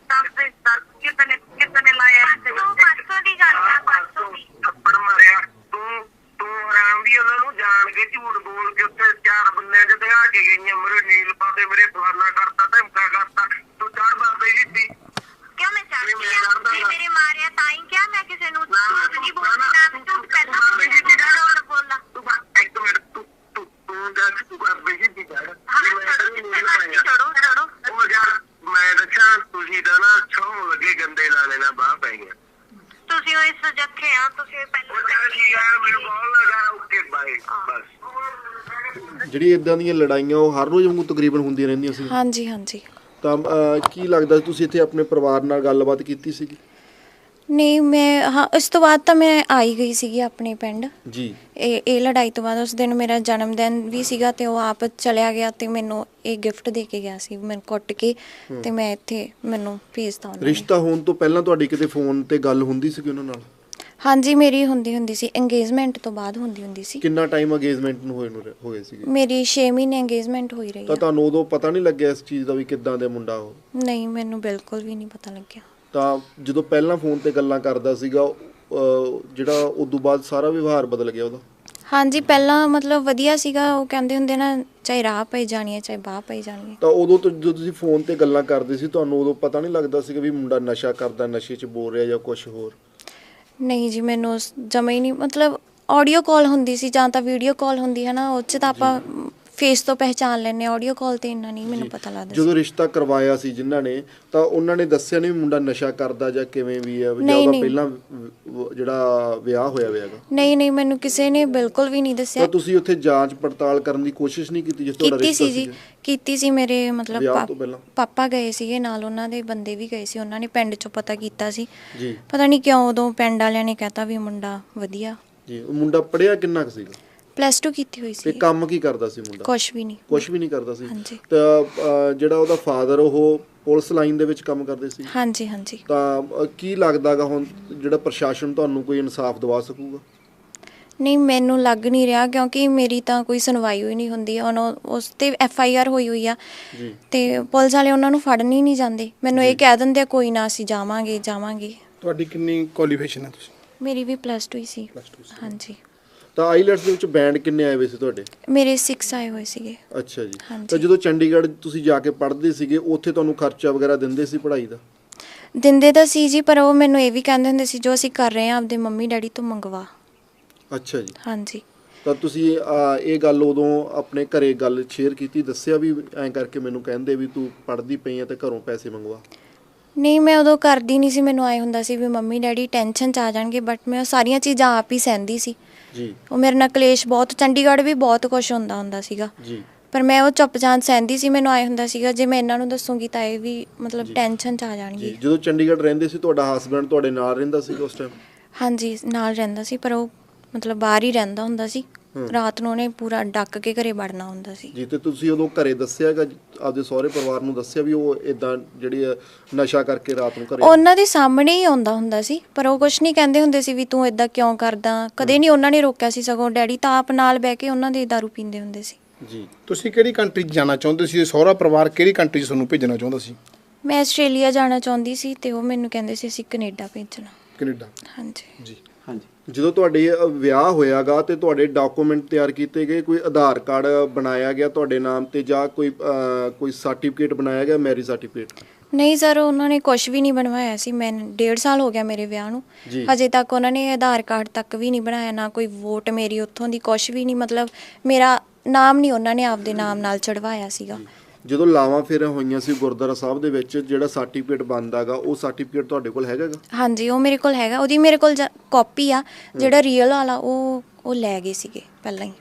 Speaker 6: ਦੱਸ ਦੇ ਦੱਸ ਕਿਤਨੇ ਕਿਤਨੇ ਲਾਇਆ ਤੂੰ ਪਰਸੋਂ ਦੀ ਗੱਲ ਆ ਪਰਸੋਂ ਦੀ।
Speaker 7: ਥੱਪੜ ਮਾਰਿਆ। ਤੂੰ ਤੂੰ ਆਰਾਮ ਦੀ ਉਹਨਾਂ ਨੂੰ ਜਾਣ ਕੇ ਝੂਠ ਬੋਲ ਕੇ ਉੱਤੇ ਚਾਰ ਬੰਦਿਆਂ ਚ ਦਿਖਾ ਕੇ ਗਈਆਂ। ਮੇਰੇ ਨੀਲ ਪਾਤੇ ਮੇਰੇ ਫਲਾਨਾ ਕਰਤਾ ਧਮਕਾ ਕਰਤਾ। ਤੂੰ ਚੜ ਬਾਬੇ ਜੀ ਦੀ
Speaker 6: ਕਿਉਂ ਮੈਂ ਚੜ
Speaker 7: ਨਹੀਂ, ਮੈਂ
Speaker 6: ਗਿਆ
Speaker 7: ਲੜਦਾ
Speaker 6: ਜੇ
Speaker 7: ਨਾ।
Speaker 6: ਮੇਰੇ ਮਾਰਿਆ ਤਾਂ ਹੀ ਕਿਹਾ ਮੈਂ ਕਿਸੇ ਨੂੰ
Speaker 7: ਨਾ, ਨਾ,
Speaker 6: ਝੂਠ ਨਹੀਂ
Speaker 7: ਤੂੰ-
Speaker 6: ਬੋਲਦੀ
Speaker 7: ਨਾ,
Speaker 6: ਨਾ
Speaker 7: ਤੂੰ-
Speaker 6: ਝੂਠ
Speaker 7: ਤੂੰ
Speaker 6: ਪਹਿਲਾਂ
Speaker 7: ਬਾਬੇ ਜੀ ਦੀ
Speaker 6: ਜਿਹੜਾ
Speaker 7: ਗੱਲ-
Speaker 6: ਝੂਠ ਬੋਲਣਾ
Speaker 7: ਤੂੰ ਬਸ ਇੱਕ ਮਿੰਟ ਤੂੰ ਤੂੰ ਤੂੰ ਜਾ ਕੇ ਤੂੰ ਬਾਬੇ ਜੀ ਦੀ ਚੜ
Speaker 6: ਹਾਂ ਚੜੋ ਜਿੱਥੇ ਮਰਜ਼ੀ ਚੜੋ ਚੜੋ
Speaker 7: ਉਹ ਯਾਰ ਮੈਂ ਦੱਸਾਂ ਤੁਸੀਂ ਤਾਂ ਨਾ ਛੋਹ ਲੱਗੇ ਗੰਦੇ ਲਾਣੇ ਨਾਲ ਬਾਹ ਪੈ ਗਿਆ
Speaker 6: ਤੁਸੀਂ ਜੱਥੇ ਆ ਤੁਸੀਂ ਪਹਿਲਾਂ
Speaker 7: ਠੀਕ ਆ ਮੈਨੂੰ ਕਾਲ ਲਗਾ ਓਕੇ ਬਾਏ ਬਸ।
Speaker 5: ਜਿਹੜੀ ਇਦਾਂ ਦੀਆਂ ਲੜਾਈਆਂ ਉਹ ਹਰ ਰੋਜ਼ ਵਾਂਗੂ ਤਕਰੀਬਨ ਹੁੰਦੀਆਂ ਰਹਿੰਦੀਆਂ ਸੀ।
Speaker 1: ਹਾਂਜੀ ਹਾਂਜੀ।
Speaker 5: ਤਾਂ ਅਹ, ਕੀ ਲੱਗਦਾ ਤੁਸੀਂ ਇੱਥੇ ਆਪਣੇ ਪਰਿਵਾਰ ਨਾਲ ਗੱਲਬਾਤ ਕੀਤੀ ਸੀਗੀ?
Speaker 1: ਨਹੀਂ ਮੈਂ ਹਾਂ ਉਸ ਤੋਂ ਬਾਅਦ ਤਾਂ ਮੈਂ ਆਈ ਗਈ ਸੀਗੀ ਆਪਣੇ ਪਿੰਡ।
Speaker 5: ਜੀ।
Speaker 1: ਇਹ ਇਹ ਲੜਾਈ ਤੋਂ ਬਾਅਦ ਉਸ ਦਿਨ ਮੇਰਾ ਜਨਮ ਦਿਨ ਵੀ ਸੀਗਾ ਤੇ ਉਹ ਆਪ ਚਲਿਆ ਗਿਆ ਤੇ ਮੈਨੂੰ ਇਹ ਗਿਫਟ ਦੇ ਕੇ ਗਿਆ ਸੀ ਮੈਨੂੰ ਕੁੱਟ ਕੇ ਤੇ ਮੈਂ ਇੱਥੇ ਮੈਨੂੰ ਭੇਜਤਾ ਉਹਨਾਂ ਨੇ।
Speaker 5: ਰਿਸ਼ਤਾ ਹੋਣ ਤੋਂ ਪਹਿਲਾਂ ਤੁਹਾਡੀ ਕਿਤੇ ਫੋਨ ਤੇ ਗੱਲ ਹੁੰਦੀ ਸੀ ਉਹਨਾਂ ਨਾਲ?
Speaker 1: ਹਾਂਜੀ ਮੇਰੀ ਹੁੰਦੀ ਹੁੰਦੀ ਸੀ ਇੰਗੇਜਮੈਂਟ ਤੋਂ ਬਾਅਦ ਹੁੰਦੀ ਹੁੰਦੀ ਸੀ।
Speaker 5: ਕਿੰਨਾ ਟਾਈਮ ਅਗੇਜਮੈਂਟ ਨੂੰ ਹੋਏ ਨੂੰ ਰ- ਹੋਏ ਸੀਗੇ?
Speaker 1: ਮੇਰੀ 6 ਮਹੀਨੇ ਇੰਗੇਜਮੈਂਟ ਹੋਈ ਰਹੀ
Speaker 5: ਤਾਂ
Speaker 1: ਆ
Speaker 5: ਤੁਹਾਨੂੰ ਉਦੋਂ ਪਤਾ ਨਹੀਂ ਲੱਗਿਆ ਇਸ ਚੀਜ਼ ਦਾ ਵੀ ਕਿੱਦਾਂ ਦੇ ਮੁੰਡਾ ਉਹ?
Speaker 1: ਨਹੀਂ ਮੈਨੂੰ ਬਿਲਕੁਲ ਵੀ ਨਹੀਂ ਪਤਾ ਲੱਗਿਆ।
Speaker 5: ਤਾਂ ਜਦੋਂ ਪਹਿਲਾਂ ਫੋਨ ਤੇ ਗੱਲਾਂ ਕਰਦਾ ਸੀਗਾ ਅਹ, ਜਿਹੜਾ ਉਦੋਂ ਬਾਅਦ ਸਾਰਾ ਵਿਵਹਾਰ ਬਦਲ ਗਿਆ ਉਹਦਾ?
Speaker 1: ਹਾਂਜੀ ਪਹਿਲਾਂ ਮਤਲਬ ਵਧੀਆ ਸੀਗਾ ਉਹ ਕਹਿੰਦੇ ਹੁੰਦੇ ਨਾ ਚਾਹੇ ਰਾਹ ਪਈ ਜਾਣੀ ਹੈ ਚਾਹੇ ਬਾਹ ਪਈ ਜਾਣੀ ਹੈ
Speaker 5: ਤਾਂ ਉਦੋਂ ਤੋਂ ਜਦੋਂ ਤੁਸੀਂ ਫੋਨ ਤੇ ਗੱਲਾਂ ਕਰਦੇ ਸੀ ਤੁਹਾਨੂੰ ਉਦੋਂ ਪਤਾ ਨਹੀਂ ਲੱਗਦਾ ਸੀਗਾ ਵੀ ਮੁੰਡਾ ਨਸ਼ਾ ਕਰਦਾ ਨਸ਼ੇ 'ਚ ਬੋਲ ਰਿਹਾ ਜਾਂ ਕੁਝ ਹੋਰ?
Speaker 1: ਨਹੀਂ ਜੀ ਮੈਨੂੰ ਜਮਾ ਹੀ ਨਹੀਂ ਮਤਲਬ ਆਡੀਓ ਕਾਲ ਹੁੰਦੀ ਸੀ ਜਾਂ ਤਾਂ ਵੀਡੀਓ ਕਾਲ ਹੁੰਦੀ ਹੈ ਨਾ ਉਹ 'ਚ ਤਾਂ ਆਪਾਂ ਫੇਸ ਤੋਂ ਪਹਿਚਾਨ ਲੈਂਦੇ ਆਡੀਓ ਕਾਲ ਤੇ ਇੰਨਾ ਨਹੀਂ ਮੈਨੂੰ ਪਤਾ ਲੱਗਦਾ
Speaker 5: ਜਦੋਂ ਰਿਸ਼ਤਾ ਕਰਵਾਇਆ ਸੀ ਜਿਨ੍ਹਾਂ ਨੇ ਤਾਂ ਉਹਨਾਂ ਨੇ ਦੱਸਿਆ ਨਹੀਂ ਮੁੰਡਾ ਨਸ਼ਾ ਕਰਦਾ ਜਾਂ ਕਿਵੇਂ ਵੀ ਹੈ ਜਾਂ ਉਹਦਾ। ਪਹਿਲਾਂ ਜਿਹੜਾ ਵਿਆਹ ਹੋਇਆ ਹੋਇਆਗਾ
Speaker 1: ਨਹੀਂ ਨਹੀਂ ਮੈਨੂੰ ਕਿਸੇ ਨੇ ਬਿਲਕੁਲ ਵੀ ਨਹੀਂ
Speaker 5: ਤਾਂ
Speaker 1: ਦੱਸਿਆ
Speaker 5: ਤੁਸੀਂ ਉੱਥੇ ਜਾਂਚ ਪੜਤਾਲ ਕਰਨ ਦੀ ਕੋਸ਼ਿਸ਼ ਨਹੀਂ ਕੀਤੀ ਜਿਸ ਤੁਹਾਡਾ ਰਿਸ਼ਤਾ
Speaker 1: ਸੀ ਜੀ? ਕੀਤੀ ਸੀ ਮੇਰੇ ਮਤਲਬ
Speaker 5: ਤੋਂ?
Speaker 1: ਪਾਪਾ ਗਏ ਸੀਗੇ ਨਾਲ ਉਹਨਾਂ ਦੇ ਬੰਦੇ ਵੀ ਗਏ ਸੀ ਉਹਨਾਂ ਨੇ ਪਿੰਡ ਚੋਂ ਪਤਾ ਕੀਤਾ ਸੀ।
Speaker 5: ਜੀ।
Speaker 1: ਪਤਾ ਨਹੀਂ ਕਿਉਂ ਉਦੋਂ ਪਿੰਡ ਵਾਲਿਆਂ ਨੇ ਕਹਤਾ ਵੀ ਮੁੰਡਾ ਵਧੀਆ।
Speaker 5: ਜੀ ਉਹ ਮੁੰਡਾ ਪੜਿਆ ਕਿੰਨਾ ਕੁ ਸੀਗਾ?
Speaker 1: ਪਲੱਸ 2 ਕੀਤੀ ਹੋਈ
Speaker 5: ਤੇ
Speaker 1: ਸੀ।
Speaker 5: ਕੰਮ ਕੀ ਕਰਦਾ ਸੀ ਮੁੰਡਾ?
Speaker 1: ਕੁਝ ਵੀ ਨਹੀਂ।
Speaker 5: ਕੁਝ ਵੀ ਨਹੀਂ ਕਰਦਾ ਸੀ।
Speaker 1: ਹਾਂਜੀ।
Speaker 5: ਤਾਂ ਜਿਹੜਾ ਉਹਦਾ ਫਾਦਰ ਉਹ ਪੁਲਿਸ ਲਾਈਨ ਦੇ ਵਿੱਚ ਕੰਮ ਕਰਦੇ ਸੀ?
Speaker 1: ਹਾਂਜੀ ਹਾਂਜੀ।
Speaker 5: ਤਾਂ ਕੀ ਲੱਗਦਾਗਾ ਹੁਣ ਜਿਹੜਾ ਪ੍ਰਸ਼ਾਸਨ ਤੁਹਾਨੂੰ ਕੋਈ ਇਨਸਾਫ ਦਿਵਾ ਸਕੂਗਾ?
Speaker 1: ਨਹੀਂ ਮੈਨੂੰ ਲੱਗ ਨਹੀਂ ਰਿਹਾ ਕਿਉਂਕਿ ਮੇਰੀ ਤਾਂ ਕੋਈ ਸੁਣਵਾਈ ਹੋਈ ਨਹੀਂ ਹੁੰਦੀ। ਹੁਣ ਉਹ- ਉਸ ਤੇ ਐਫ ਆਈ ਆਰ ਹੋਈ ਹੋਈ ਆ।
Speaker 5: ਜੀ।
Speaker 1: ਤੇ ਪੁਲਿਸ ਵਾਲੇ ਉਹਨਾਂ ਨੂੰ ਫੜਨ ਹੀ ਨਹੀਂ ਜਾਂਦੇ। ਮੈਨੂੰ ਇਹ ਕਹਿ ਦਿੰਦੇ ਆ ਕੋਈ ਨਾ ਅਸੀਂ ਜਾਵਾਂਗੇ ਜਾਵਾਂਗੇ।
Speaker 3: ਤੁਹਾਡੀ ਕਿੰਨੀ ਕੁਆਲੀਫਿਕੇਸ਼ਨ ਹੈ ਤੁਸੀਂ?
Speaker 1: ਮੇਰੀ ਵੀ ਪਲੱਸ 2 ਹੀ ਸੀ।
Speaker 3: Plus two ਸੀ।
Speaker 1: ਹਾਂਜੀ।
Speaker 5: ਤਾਂ ਆਈਲੈਟਸ ਦੇ ਵਿੱਚ ਬੈਂਡ ਕਿੰਨੇ ਆਏ ਹੋਏ ਸੀ ਤੁਹਾਡੇ?
Speaker 1: ਮੇਰੇ 6 ਆਏ ਹੋਏ ਸੀਗੇ।
Speaker 5: ਅੱਛਾ ਜੀ। ਤਾਂ ਜਦੋਂ ਚੰਡੀਗੜ੍ਹ ਤੁਸੀਂ ਜਾ ਕੇ ਪੜ੍ਹਦੇ ਸੀਗੇ ਉੱਥੇ ਤੁਹਾਨੂੰ ਖਰਚਾ ਵਗੈਰਾ ਦਿੰਦੇ ਸੀ ਪੜ੍ਹਾਈ ਦਾ?
Speaker 1: ਦਿੰਦੇ ਤਾਂ ਸੀ ਜੀ ਪਰ ਉਹ ਮੈਨੂੰ ਇਹ ਵੀ ਕਹਿੰਦੇ ਹੁੰਦੇ ਸੀ ਜੋ ਅਸੀਂ ਕਰ ਰਹੇ ਹਾਂ ਆਪਦੇ ਮੰਮੀ ਡੈਡੀ ਤੋਂ ਮੰਗਵਾ।
Speaker 5: ਅੱਛਾ ਜੀ।
Speaker 1: ਹਾਂਜੀ।
Speaker 5: ਤਾਂ ਤੁਸੀਂ ਇਹ ਗੱਲ ਉਦੋਂ ਆਪਣੇ ਘਰੇ ਗੱਲ ਸ਼ੇਅਰ ਕੀਤੀ ਦੱਸਿਆ ਵੀ ਐਂ ਕਰਕੇ ਮੈਨੂੰ ਕਹਿੰਦੇ ਵੀ ਤੂੰ ਪੜ੍ਹਦੀ ਪਈ ਆ ਤੇ ਘਰੋਂ ਪੈਸੇ ਮੰਗਵਾ।
Speaker 1: ਨਹੀਂ ਮੈਂ ਉਦੋਂ ਕਰਦੀ ਨਹੀਂ ਸੀ ਮੈਨੂੰ ਆਏ ਹੁੰਦਾ ਸੀ ਵੀ ਮੰਮੀ ਡੈਡੀ ਟੈਨਸ਼ਨ ਚ ਆ ਜਾਣਗੇ ਬਟ ਮੈਂ ਉਹ ਸਾਰੀਆਂ ਚੀਜ਼ਾਂ ਆਪ ਹੀ ਸਹਿੰਦੀ ਸੀ।
Speaker 5: ਜੀ।
Speaker 1: ਉਹ ਮੇਰੇ ਨਾਲ ਕਲੇਸ਼ ਬਹੁਤ ਚੰਡੀਗੜ੍ਹ ਵੀ ਬਹੁਤ ਕੁਝ ਹੁੰਦਾ ਹੁੰਦਾ ਸੀਗਾ।
Speaker 5: ਜੀ।
Speaker 1: ਪਰ ਮੈਂ ਉਹ ਚੁੱਪਚਾਪ ਸਹਿੰਦੀ ਸੀ ਮੈਨੂੰ ਆਏ ਹੁੰਦਾ ਸੀਗਾ ਜੇ ਮੈਂ ਇਹਨਾਂ ਨੂੰ ਦੱਸੂਗੀ ਤਾਂ ਇਹ ਵੀ ਮਤਲਬ ਟੈਨਸ਼ਨ ਚ ਆ
Speaker 5: ਜੀ।
Speaker 1: ਜਾਣਗੇ
Speaker 5: ਜਦੋਂ ਚੰਡੀਗੜ੍ਹ ਰਹਿੰਦੇ ਸੀ ਤੁਹਾਡਾ ਹਸਬੰਡ ਤੁਹਾਡੇ ਨਾਲ ਰਹਿੰਦਾ ਸੀ ਉਸ ਟਾਈਮ
Speaker 1: ਹਾਂਜੀ ਨਾਲ ਰਹਿੰਦਾ ਸੀ ਪਰ ਉਹ ਮਤਲਬ ਬਾਹਰ ਹੀ ਰਹਿੰਦਾ ਹੁੰਦਾ ਸੀ। ਰਾਤ ਨੂੰ ਉਹਨੇ ਪੂਰਾ ਡੱਕ ਕੇ ਘਰੇ ਵੜਨਾ ਹੁੰਦਾ ਸੀ।
Speaker 5: ਜੀ ਤੇ ਤੁਸੀਂ ਉਦੋਂ ਘਰੇ ਦੱਸਿਆਗਾ ਆਪਦੇ ਸਹੁਰੇ ਪਰਿਵਾਰ ਨੂੰ ਦੱਸਿਆ ਵੀ ਉਹ ਇਦਾਂ ਜਿਹੜੀ ਨਸ਼ਾ ਕਰਕੇ ਰਾਤ ਨੂੰ ਘਰੇ
Speaker 1: ਉਹਨਾਂ ਦੇ ਸਾਹਮਣੇ ਹੀ ਆਉਂਦਾ ਹੁੰਦਾ ਸੀ ਪਰ ਉਹ ਕੁਝ ਨਹੀਂ ਕਹਿੰਦੇ ਹੁੰਦੇ ਸੀ ਵੀ ਤੂੰ ਇਦਾਂ ਕਿਉਂ ਕਰਦਾ? ਕਦੇ ਨਹੀਂ ਉਹਨਾਂ ਨੇ ਰੋਕਿਆ ਸੀ ਸਗੋਂ ਡੈਡੀ ਤਾਂ ਆਪ ਨਾਲ ਬਹਿ ਕੇ ਉਹਨਾਂ ਦੇ ਦਾਰੂ ਪੀਂਦੇ ਹੁੰਦੇ ਸੀ।
Speaker 5: ਜੀ।
Speaker 3: ਤੁਸੀਂ ਕਿਹੜੀ ਕੰਟਰੀ 'ਚ ਜਾਣਾ ਚਾਹੁੰਦੇ ਸੀ? ਸਹੁਰਾ ਪਰਿਵਾਰ ਕਿਹੜੀ ਕੰਟਰੀ 'ਚ ਤੁਹਾਨੂੰ ਭੇਜਣਾ ਚਾਹੁੰਦਾ ਸੀ?
Speaker 1: ਮੈਂ ਆਸਟ੍ਰੇਲੀਆ ਜਾਣਾ ਚਾਹੁੰਦੀ ਸੀ ਤੇ ਉਹ ਮੈਨੂੰ ਕਹਿੰਦੇ ਸੀ ਅਸੀਂ ਕੈਨੇਡਾ ਭੇਜਣਾ।
Speaker 3: ਕੈਨੇਡਾ।
Speaker 1: ਹਾਂਜੀ।
Speaker 3: ਜੀ।
Speaker 5: ਜਦੋਂ ਤੁਹਾਡੇ ਵਿਆਹ ਹੋਇਆਗਾ ਤੇ ਤੁਹਾਡੇ ਡਾਕੂਮੈਂਟ ਤਿਆਰ ਕੀਤੇ ਗਏ ਕੋਈ ਆਧਾਰ ਕਾਰਡ ਬਣਾਇਆ ਗਿਆ ਤੁਹਾਡੇ ਨਾਮ ਤੇ ਜਾਂ ਕੋਈ ਕੋਈ ਸਰਟੀਫਿਕੇਟ ਬਣਾਇਆ ਗਿਆ ਮੈਰਿਜ ਸਰਟੀਫਿਕੇਟ
Speaker 1: ਨਹੀਂ ਸਰ ਉਹਨਾਂ ਨੇ ਕੁਝ ਵੀ ਨਹੀਂ ਬਣਵਾਇਆ ਸੀ। ਮੈਂ ਡੇਢ ਸਾਲ ਹੋ ਗਿਆ ਮੇਰੇ ਵਿਆਹ ਨੂੰ।
Speaker 5: ਜੀ।
Speaker 1: ਹਜੇ ਤੱਕ ਉਹਨਾਂ ਨੇ ਆਧਾਰ ਕਾਰਡ ਤੱਕ ਵੀ ਨਹੀਂ ਬਣਾਇਆ ਨਾ ਕੋਈ ਵੋਟ ਮੇਰੀ ਉੱਥੋਂ ਦੀ ਕੁਝ ਵੀ ਨਹੀਂ। ਮਤਲਬ ਮੇਰਾ ਨਾਮ ਨਹੀਂ ਉਹਨਾਂ ਨੇ ਆਪਦੇ ਨਾਮ ਨਾਲ ਚੜਵਾਇਆ ਸੀਗਾ।
Speaker 5: ਜਦੋਂ ਲਾਵਾਂ ਫੇਰਾਂ ਹੋਈਆਂ ਸੀ ਗੁਰਦੁਆਰਾ ਸਾਹਿਬ ਦੇ ਵਿੱਚ ਜਿਹੜਾ ਸਰਟੀਫਿਕੇਟ ਬਣਦਾਗਾ ਉਹ ਸਰਟੀਫਿਕੇਟ ਤੁਹਾਡੇ ਕੋਲ ਹੈਗਾਗਾ
Speaker 1: ਹਾਂਜੀ ਉਹ ਮੇਰੇ ਕੋਲ ਹੈਗਾ। ਉਹਦੀ ਮੇਰੇ ਕੋਲ ਕਾਪੀ ਆ ਜਿਹੜਾ ਰੀਅਲ ਵਾਲਾ ਉਹ ਉਹ ਲੈ ਗਏ ਸੀਗੇ ਪਹਿਲਾਂ ਹੀ।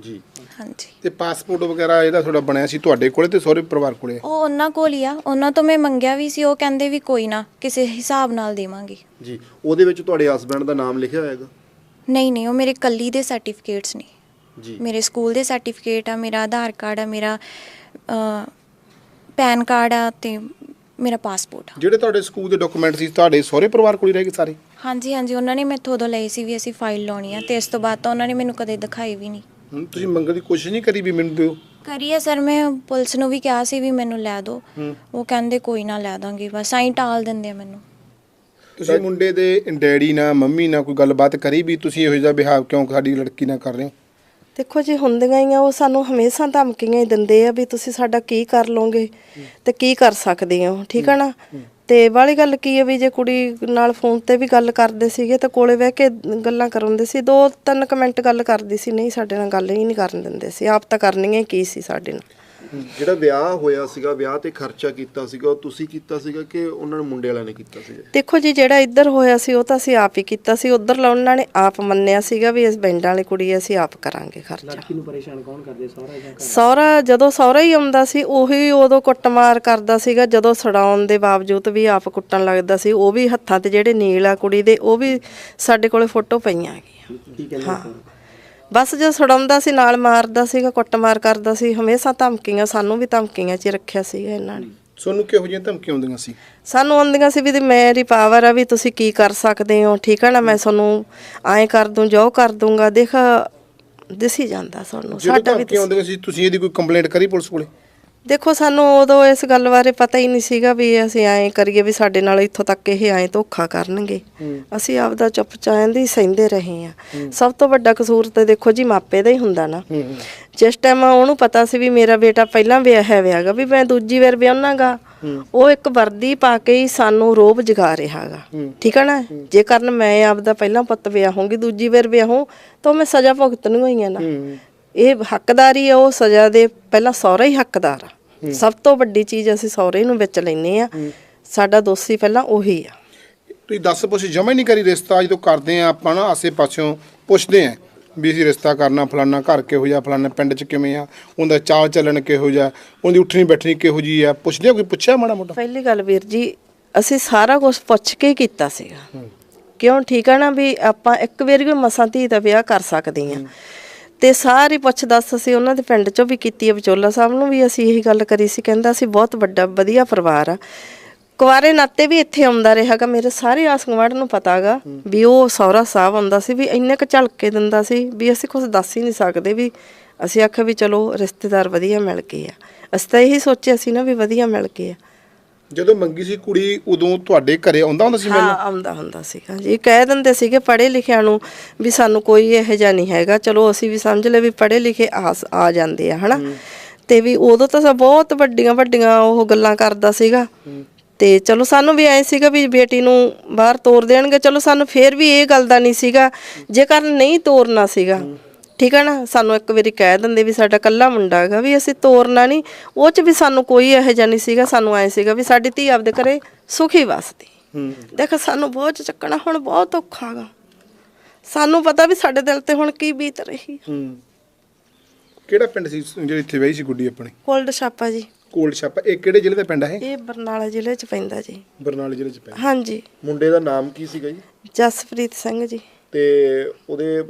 Speaker 5: ਜੀ।
Speaker 1: ਹਾਂਜੀ।
Speaker 3: ਤੇ ਪਾਸਪੋਰਟ ਵਗੈਰਾ ਇਹਦਾ ਤੁਹਾਡਾ ਬਣਿਆ ਸੀ ਤੁਹਾਡੇ ਕੋਲੇ ਤੇ ਸਹੁਰੇ ਪਰਿਵਾਰ ਕੋਲੇ?
Speaker 1: ਉਹ ਉਹਨਾਂ ਕੋਲ ਹੀ ਆ। ਉਹਨਾਂ ਤੋਂ ਮੈਂ ਮੰਗਿਆ ਵੀ ਸੀ ਉਹ ਕਹਿੰਦੇ ਵੀ ਕੋਈ ਨਾ ਕਿਸੇ ਹਿਸਾਬ ਨਾਲ ਦੇਵਾਂਗੇ।
Speaker 5: ਜੀ। ਉਹਦੇ ਵਿੱਚ ਤੁਹਾਡੇ ਹਸਬੰਡ ਦਾ ਨਾਮ ਲਿਖਿਆ ਹੋਏਗਾ
Speaker 1: ਨਹੀਂ ਨਹੀਂ ਉਹ ਮੇਰੇ ਕੱਲੀ ਦੇ ਸਰਟੀਫਿਕੇਟਸ ਨੇ।
Speaker 5: ਜੀ।
Speaker 1: ਮੇਰੇ ਸਕੂਲ ਦੇ ਸਰਟੀਫਿਕੇਟ ਆ ਮੇਰਾ ਆਧਾਰ ਕਾਰਡ ਆ ਮੇਰਾ ਪੈਨ ਕਾਰਡ ਆ ਤੇ ਮੇਰਾ ਪਾਸਪੋਰਟ ਆ।
Speaker 3: ਜਿਹੜੇ ਤੁਹਾਡੇ ਸਕੂਲ ਦੇ ਡਾਕੂਮੈਂਟ ਸੀ ਤੁਹਾਡੇ ਸਹੁਰੇ ਪਰਿਵਾਰ ਕੋਲ ਹੀ ਰਹਿ ਗਏ ਸਾਰੇ?
Speaker 1: ਹਾਂਜੀ ਹਾਂਜੀ ਉਹਨਾਂ ਨੇ ਮੈਥੋਂ ਉਦੋਂ ਲਈ ਸੀ ਵੀ ਅਸੀਂ ਫਾਈਲ ਲਾਉਣੀ ਆ ਤੇ ਇਸ ਤੋਂ ਬਾਅਦ ਤਾਂ ਉਹਨਾਂ ਨੇ ਮੈਨੂੰ ਕਦੇ ਦਿਖਾਈ ਵੀ ਨਹੀਂ।
Speaker 3: ਹੁਣ ਤੁਸੀਂ ਮੰਗਣ ਦੀ ਕੋਸ਼ਿਸ਼ ਨਹੀਂ ਕਰੀ ਵੀ ਮੈਨੂੰ ਦਿਓ?
Speaker 1: ਕਰੀਏ ਸਰ ਮੈਂ ਪੁਲਿਸ ਨੂੰ ਵੀ ਕਿਹਾ ਸੀ ਵੀ ਮੈਨੂੰ ਲੈ ਦਿਓ। ਉਹ ਕਹਿੰਦੇ ਕੋਈ ਨਾ ਲੈ ਦਾਂਗੇ ਬਸ ਐਂ ਟਾਲ ਦਿੰਦੇ ਆ ਮੈਨੂੰ।
Speaker 3: ਤੁਸੀਂ ਮੁੰਡੇ ਦੇ ਡੈਡੀ ਨਾਲ ਮੰਮੀ ਨਾਲ ਕੋਈ ਗੱਲਬਾਤ ਕਰੀ ਵੀ ਤੁਸੀਂ ਇਹੋ ਜਿਹਾ ਬਿਹਾਵ ਕਿਉਂ ਸਾਡੀ ਲੜਕੀ ਨਾਲ ਕਰ ਰਹੇ ਹੋ?
Speaker 8: ਦੇਖੋ ਜੀ, ਹੁੰਦੀਆਂ ਹੀ ਆ, ਉਹ ਸਾਨੂੰ ਹਮੇਸ਼ਾ ਧਮਕੀਆਂ ਹੀ ਦਿੰਦੇ ਆ ਵੀ ਤੁਸੀਂ ਸਾਡਾ ਕੀ ਕਰ ਲੋਗੇ ਤੇ ਕੀ ਕਰ ਸਕਦੇ ਹੋ, ਠੀਕ ਆ ਨਾ? ਤੇ ਵਾਲੀ ਗੱਲ ਕੀ ਹੈ ਵੀ ਜੇ ਕੁੜੀ ਨਾਲ ਫੋਨ ਤੇ ਵੀ ਗੱਲ ਕਰਦੇ ਸੀਗੇ ਤਾਂ ਕੋਲੇ ਬਹਿ ਕੇ ਗੱਲਾਂ ਕਰਾਉਂਦੇ ਸੀ, ਦੋ ਤਿੰਨ ਕਮੈਂਟ ਗੱਲ ਕਰਦੀ ਸੀ, ਨਹੀਂ ਸਾਡੇ ਨਾਲ ਗੱਲ ਹੀ ਨਹੀਂ ਕਰਨ ਦਿੰਦੇ ਸੀ, ਆਪ ਤਾਂ ਕਰਨੀਆਂ ਹੀ ਕੀ ਸੀ ਸਾਡੇ ਨਾਲ?
Speaker 5: ਜਿਹੜਾ ਵਿਆਹ ਹੋਇਆ ਸੀਗਾ ਵਿਆਹ ਤੇ ਖਰਚਾ ਕੀਤਾ ਸੀਗਾ ਉਹ ਤੁਸੀਂ ਕੀਤਾ ਸੀਗਾ ਕਿ ਉਹਨਾਂ ਨੇ ਮੁੰਡੇ ਵਾਲਿਆਂ ਨੇ ਕੀਤਾ ਸੀਗਾ?
Speaker 8: ਦੇਖੋ ਜੀ ਜਿਹੜਾ ਇੱਧਰ ਹੋਇਆ ਸੀ ਉਹ ਤਾਂ ਅਸੀਂ ਆਪ ਹੀ ਕੀਤਾ ਸੀ। ਉਧਰ ਉਹਨਾਂ ਨੇ ਆਪ ਮੰਨਿਆ ਸੀਗਾ ਵੀ ਇਸ ਪਿੰਡਾਂ ਵਾਲੀ ਕੁੜੀ ਅਸੀਂ ਆਪ ਕਰਾਂਗੇ ਖਰਚਾ।
Speaker 4: ਲੜਕੀ ਨੂੰ ਪਰੇਸ਼ਾਨ ਕੌਣ ਕਰਦੇ? ਸਹੁਰਾ ਜਾਂ ਘਰ?
Speaker 8: ਸਹੁਰਾ ਜਦੋਂ ਸਹੁਰਾ ਹੀ ਆਉਂਦਾ ਸੀ ਉਹੀ ਉਦੋਂ ਕੁੱਟਮਾਰ ਕਰਦਾ ਸੀਗਾ ਜਦੋਂ ਛਡਾਉਣ ਦੇ ਬਾਵਜੂਦ ਵੀ ਆਪ ਕੁੱਟਣ ਲੱਗਦਾ ਸੀ। ਉਹ ਵੀ ਹੱਥਾਂ ਤੇ ਜਿਹੜੇ ਨੀਲ ਆ ਕੁੜੀ ਦੇ ਉਹ ਵੀ ਸਾਡੇ ਕੋਲੇ ਫੋਟੋ ਪਈਆਂ ਹੈਗੀਆਂ
Speaker 4: ਕੀ ਕਹਿੰਦੇ ਸਹੁਰਾ?
Speaker 8: ਬਸ ਜਦੋਂ ਛਡਾਉਂਦਾ ਸੀ ਨਾਲ ਮਾਰਦਾ ਸੀਗਾ ਕੁੱਟਮਾਰ ਕਰਦਾ ਸੀ ਹਮੇਸ਼ਾ ਧਮਕੀਆਂ ਸਾਨੂੰ ਵੀ ਧਮਕੀਆਂ 'ਚ ਹੀ ਰੱਖਿਆ ਸੀਗਾ ਇਹਨਾਂ ਨੇ।
Speaker 3: ਤੁਹਾਨੂੰ ਕਿਹੋ ਜਿਹੀਆਂ ਧਮਕੀਆਂ ਆਉਂਦੀਆਂ ਸੀ?
Speaker 8: ਸਾਨੂੰ ਆਉਂਦੀਆਂ ਸੀ ਵੀ ਤੇ ਮੇਰੀ ਪਾਵਰ ਆ ਵੀ ਤੁਸੀਂ ਕੀ ਕਰ ਸਕਦੇ ਹੋ ਠੀਕ ਹੈ ਨਾ? ਮੈਂ ਤੁਹਾਨੂੰ ਐਂ ਕਰ ਦੂੰ ਜੋ ਕਰ ਦੂੰਗਾ ਦੇਖ ਦਿਸੀ ਜਾਂਦਾ ਸਾਨੂੰ ਸਾਡਾ ਵੀ
Speaker 3: ਧਮਕੀਆਂ ਆਉਂਦੀਆਂ ਸੀ ਤੁਸੀਂ ਇਹਦੀ ਕੋਈ ਕੰਪਲੇਂਟ ਕਰੀ ਪੁਲਿਸ ਕੋਲੇ?
Speaker 8: ਦੇਖੋ ਸਾਨੂੰ ਉਦੋਂ ਇਸ ਗੱਲ ਬਾਰੇ ਪਤਾ ਹੀ ਨਹੀਂ ਸੀਗਾ ਵੀ ਅਸੀਂ ਐਂ ਕਰੀਏ ਵੀ ਸਾਡੇ ਨਾਲ ਇੱਥੋਂ ਤੱਕ ਇਹ ਐਂ ਧੋਖਾ ਕਰਨਗੇ। ਅਸੀਂ ਆਪਦਾ ਚੁੱਪ ਚਾਹਦੇ ਸਹਿੰਦੇ ਰਹੇ ਆ ਸਭ ਤੋਂ ਵੱਡਾ ਕਸੂਰ ਤੇ ਦੇਖੋ ਜੀ ਮਾਪੇ ਦਾ ਹੀ ਹੁੰਦਾ ਨਾ। ਜਿਸ ਟਾਈਮ ਉਹਨੂੰ ਪਤਾ ਸੀ ਵੀ ਮੇਰਾ ਬੇਟਾ ਪਹਿਲਾਂ ਵਿਆਹਿਆ ਵਿਆਗਾ ਵੀ ਮੈਂ ਦੂਜੀ ਵਾਰ ਵਿਆਹਣਾਗਾ। ਉਹ ਇੱਕ ਵਰਦੀ ਪਾ ਕੇ ਹੀ ਸਾਨੂੰ ਰੋਬ ਜਗਾ ਰਿਹਾਗਾ। ਠੀਕ ਹੈ ਨਾ? ਜੇ ਕਰਨ ਮੈਂ ਆਪਦਾ ਪਹਿਲਾਂ ਪੁੱਤ ਵਿਆਹੂੰਗੀ ਦੂਜੀ ਵਾਰ ਵਿਆਹੂੰ ਤਾਂ ਮੈਂ ਸਜ਼ਾ ਭੁਗਤਣੀ ਹੋਈ ਆ ਨਾ। ਇਹ ਹੱਕਦਾਰੀ ਆ ਉਹ ਸਜ਼ਾ ਦੇ ਪਹਿਲਾਂ ਸਹੁਰਾ ਹੀ ਹੱਕਦਾਰ ਆ। ਸਭ ਤੋਂ ਵੱਡੀ ਚੀਜ਼ ਅਸੀਂ ਸਹੁਰੇ ਨੂੰ ਵਿੱਚ ਲੈਨੇ ਆ ਸਾਡਾ ਦੋਸ਼ੀ ਪਹਿਲਾਂ ਉਹੀ ਆ।
Speaker 3: ਤੁਸੀਂ ਦੱਸ ਪੁੱਛ ਜਮਾ ਹੀ ਨਹੀਂ ਕਰੀ ਰਿਸ਼ਤਾ ਜਦੋਂ ਕਰਦੇ ਆ ਆਪਾਂ ਨਾ ਆਸੇ ਪਾਸਿਓਂ ਪੁੱਛਦੇ ਆ ਵੀ ਅਸੀਂ ਰਿਸ਼ਤਾ ਕਰਨਾ ਫਲਾਨਾ ਘਰ ਕਿਹੋ ਜਿਹਾ ਫਲਾਨਾ ਪਿੰਡ 'ਚ ਕਿਵੇਂ ਆ ਉਹਦਾ ਚਾਲ ਚੱਲਣ ਕਿਹੋ ਜਿਹਾ ਉਹਦੀ ਉੱਠਣੀ ਬੈਠਣੀ ਕਿਹੋ ਜੀ ਆ ਪੁੱਛਦੇ ਆ ਕੋਈ ਪੁੱਛਿਆ ਮਾੜਾ ਮੋਟਾ?
Speaker 8: ਪਹਿਲੀ ਗੱਲ ਵੀਰ ਜੀ ਅਸੀਂ ਸਾਰਾ ਕੁਝ ਪੁੱਛ ਕੇ ਕੀਤਾ ਸੀਗਾ। ਕਿਉਂ ਠੀਕ ਆ ਨਾ ਵੀ ਆਪਾਂ ਇੱਕ ਵਾਰੀ ਵੀ ਮਸਾਂ ਧੀ ਦਾ ਵਿਆਹ ਕਰ ਸਕਦੇ ਆ ਤੇ ਸਾਰੀ ਪੁੱਛ ਦੱਸ ਅਸੀਂ ਉਹਨਾਂ ਦੇ ਪਿੰਡ ਚੋਂ ਵੀ ਕੀਤੀ ਹੈ, ਵਿਚੋਲਾ ਸਾਹਿਬ ਨੂੰ ਵੀ ਅਸੀਂ ਇਹੀ ਗੱਲ ਕਰੀ ਸੀ, ਕਹਿੰਦਾ ਅਸੀਂ ਬਹੁਤ ਵੱਡਾ, ਵਧੀਆ ਪਰਿਵਾਰ ਆ। ਕੁਆਰੇ ਨਾਤੇ ਵੀ ਇੱਥੇ ਆਉਂਦਾ ਰਿਹਾਗਾ ਮੇਰੇ ਸਾਰੇ ਆਸ ਗਵਾੜ ਨੂੰ ਪਤਾਗਾ ਵੀ ਉਹ ਸੌਰਾ ਸਾਹਿਬ ਆਉਂਦਾ ਸੀ, ਵੀ ਇੰਨੇ ਕੁ ਝਲਕੇ ਦਿੰਦਾ ਸੀ, ਵੀ ਅਸੀਂ ਕੁਝ ਦੱਸ ਹੀ ਨਹੀਂ ਸਕਦੇ ਵੀ ਅਸੀਂ ਆਖਿਆ ਵੀ ਚਲੋ ਰਿਸ਼ਤੇਦਾਰ ਵਧੀਆ ਮਿਲ ਗਏ ਆ। ਅਸੀਂ ਤਾਂ ਇਹੀ ਸੋਚਿਆ ਸੀ ਨਾ ਵੀ ਵਧੀਆ ਮਿਲ ਗਏ ਆ।
Speaker 3: ਜਦੋਂ ਮੰਗੀ ਸੀ ਕੁੜੀ ਉਦੋਂ ਤੁਹਾਡੇ ਘਰੇ ਆਉਂਦਾ ਹੁੰਦਾ ਸੀ
Speaker 8: ਹਾਂ
Speaker 3: ਮੈਨੂੰ
Speaker 8: ਆਉਂਦਾ ਹੁੰਦਾ ਸੀਗਾ ਜੀ ਕਹਿ ਦਿੰਦੇ ਸੀਗੇ ਪੜ੍ਹੇ ਲਿਖਿਆਂ ਨੂੰ ਵੀ ਸਾਨੂੰ ਕੋਈ ਇਹੋ ਜਿਹਾ ਨਹੀਂ ਹੈਗਾ। ਚਲੋ ਅਸੀਂ ਵੀ ਸਮਝ ਲਏ ਵੀ ਪੜ੍ਹੇ ਲਿਖੇ ਆ ਆ ਜਾਂਦੇ ਆ ਹਨਾ? ਤੇ ਵੀ ਉਦੋਂ ਤਾਂ ਸਭ ਬਹੁਤ ਵੱਡੀਆਂ ਵੱਡੀਆਂ ਉਹ ਗੱਲਾਂ ਕਰਦਾ ਸੀਗਾ। ਤੇ ਚਲੋ ਸਾਨੂੰ ਵੀ ਐ ਸੀਗਾ ਵੀ ਬੇਟੀ ਨੂੰ ਬਾਹਰ ਤੋਰ ਦੇਣਗੇ। ਚਲੋ ਸਾਨੂੰ ਫੇਰ ਵੀ ਇਹ ਗੱਲ ਦਾ ਨਹੀਂ ਸੀਗਾ। ਜੇਕਰ ਨਹੀਂ ਤੋਰਨਾ ਸੀਗਾ ਠੀਕ ਹੈ ਨਾ? ਸਾਨੂੰ ਇੱਕ ਵਾਰੀ ਕਹਿ ਦਿੰਦੇ ਵੀ ਸਾਡਾ ਕੱਲਾ ਮੁੰਡਾ ਹੈਗਾ ਵੀ ਅਸੀਂ ਤੋਰਨਾ ਨਹੀਂ। ਉਹ ਚ ਵੀ ਸਾਨੂੰ ਕੋਈ ਇਹੋ ਜਿਹਾ ਨਹੀਂ ਸੀਗਾ ਸਾਨੂੰ ਐ ਸੀਗਾ ਵੀ ਸਾਡੀ ਧੀ ਆਪਦੇ ਘਰੇ ਸੁਖੀ ਵਸਦੀ। ਦੇਖ ਸਾਨੂੰ ਬੋਝ ਚੱਕਣਾ ਹੁਣ ਬਹੁਤ ਔਖਾ ਗਾ ਸਾਨੂੰ ਪਤਾ ਵੀ ਸਾਡੇ ਦਿਲ ਤੇ ਹੁਣ ਕੀ ਬੀਤ ਰਹੀ
Speaker 3: ਕਿਹੜਾ ਪਿੰਡ ਸੀ ਜਿਹੜੀ ਇੱਥੇ ਵਹੀ ਸੀ ਗੁੱਡੀ ਆਪਣੀ?
Speaker 8: ਕੋਲਡ ਛਾਪਾ ਜੀ।
Speaker 3: ਕੋਲਡ ਛਾਪਾ। ਇਹ ਕਿਹੜੇ ਜ਼ਿਲ੍ਹੇ ਦਾ ਪਿੰਡ ਹੈ
Speaker 8: ਇਹ ਬਰਨਾਲਾ ਜ਼ਿਲ੍ਹੇ ਚ ਪੈਂਦਾ ਜੀ।
Speaker 3: ਬਰਨਾਲੇ ਜ਼ਿਲ੍ਹੇ 'ਚ ਪੈਂਦਾ।
Speaker 8: ਹਾਂਜੀ।
Speaker 5: ਮੁੰਡੇ ਦਾ ਨਾਮ ਕੀ ਸੀਗਾ ਜੀ?
Speaker 8: ਜਸਪ੍ਰੀਤ ਸਿੰਘ ਜੀ।
Speaker 5: ਤੇ ਉਹਦੇ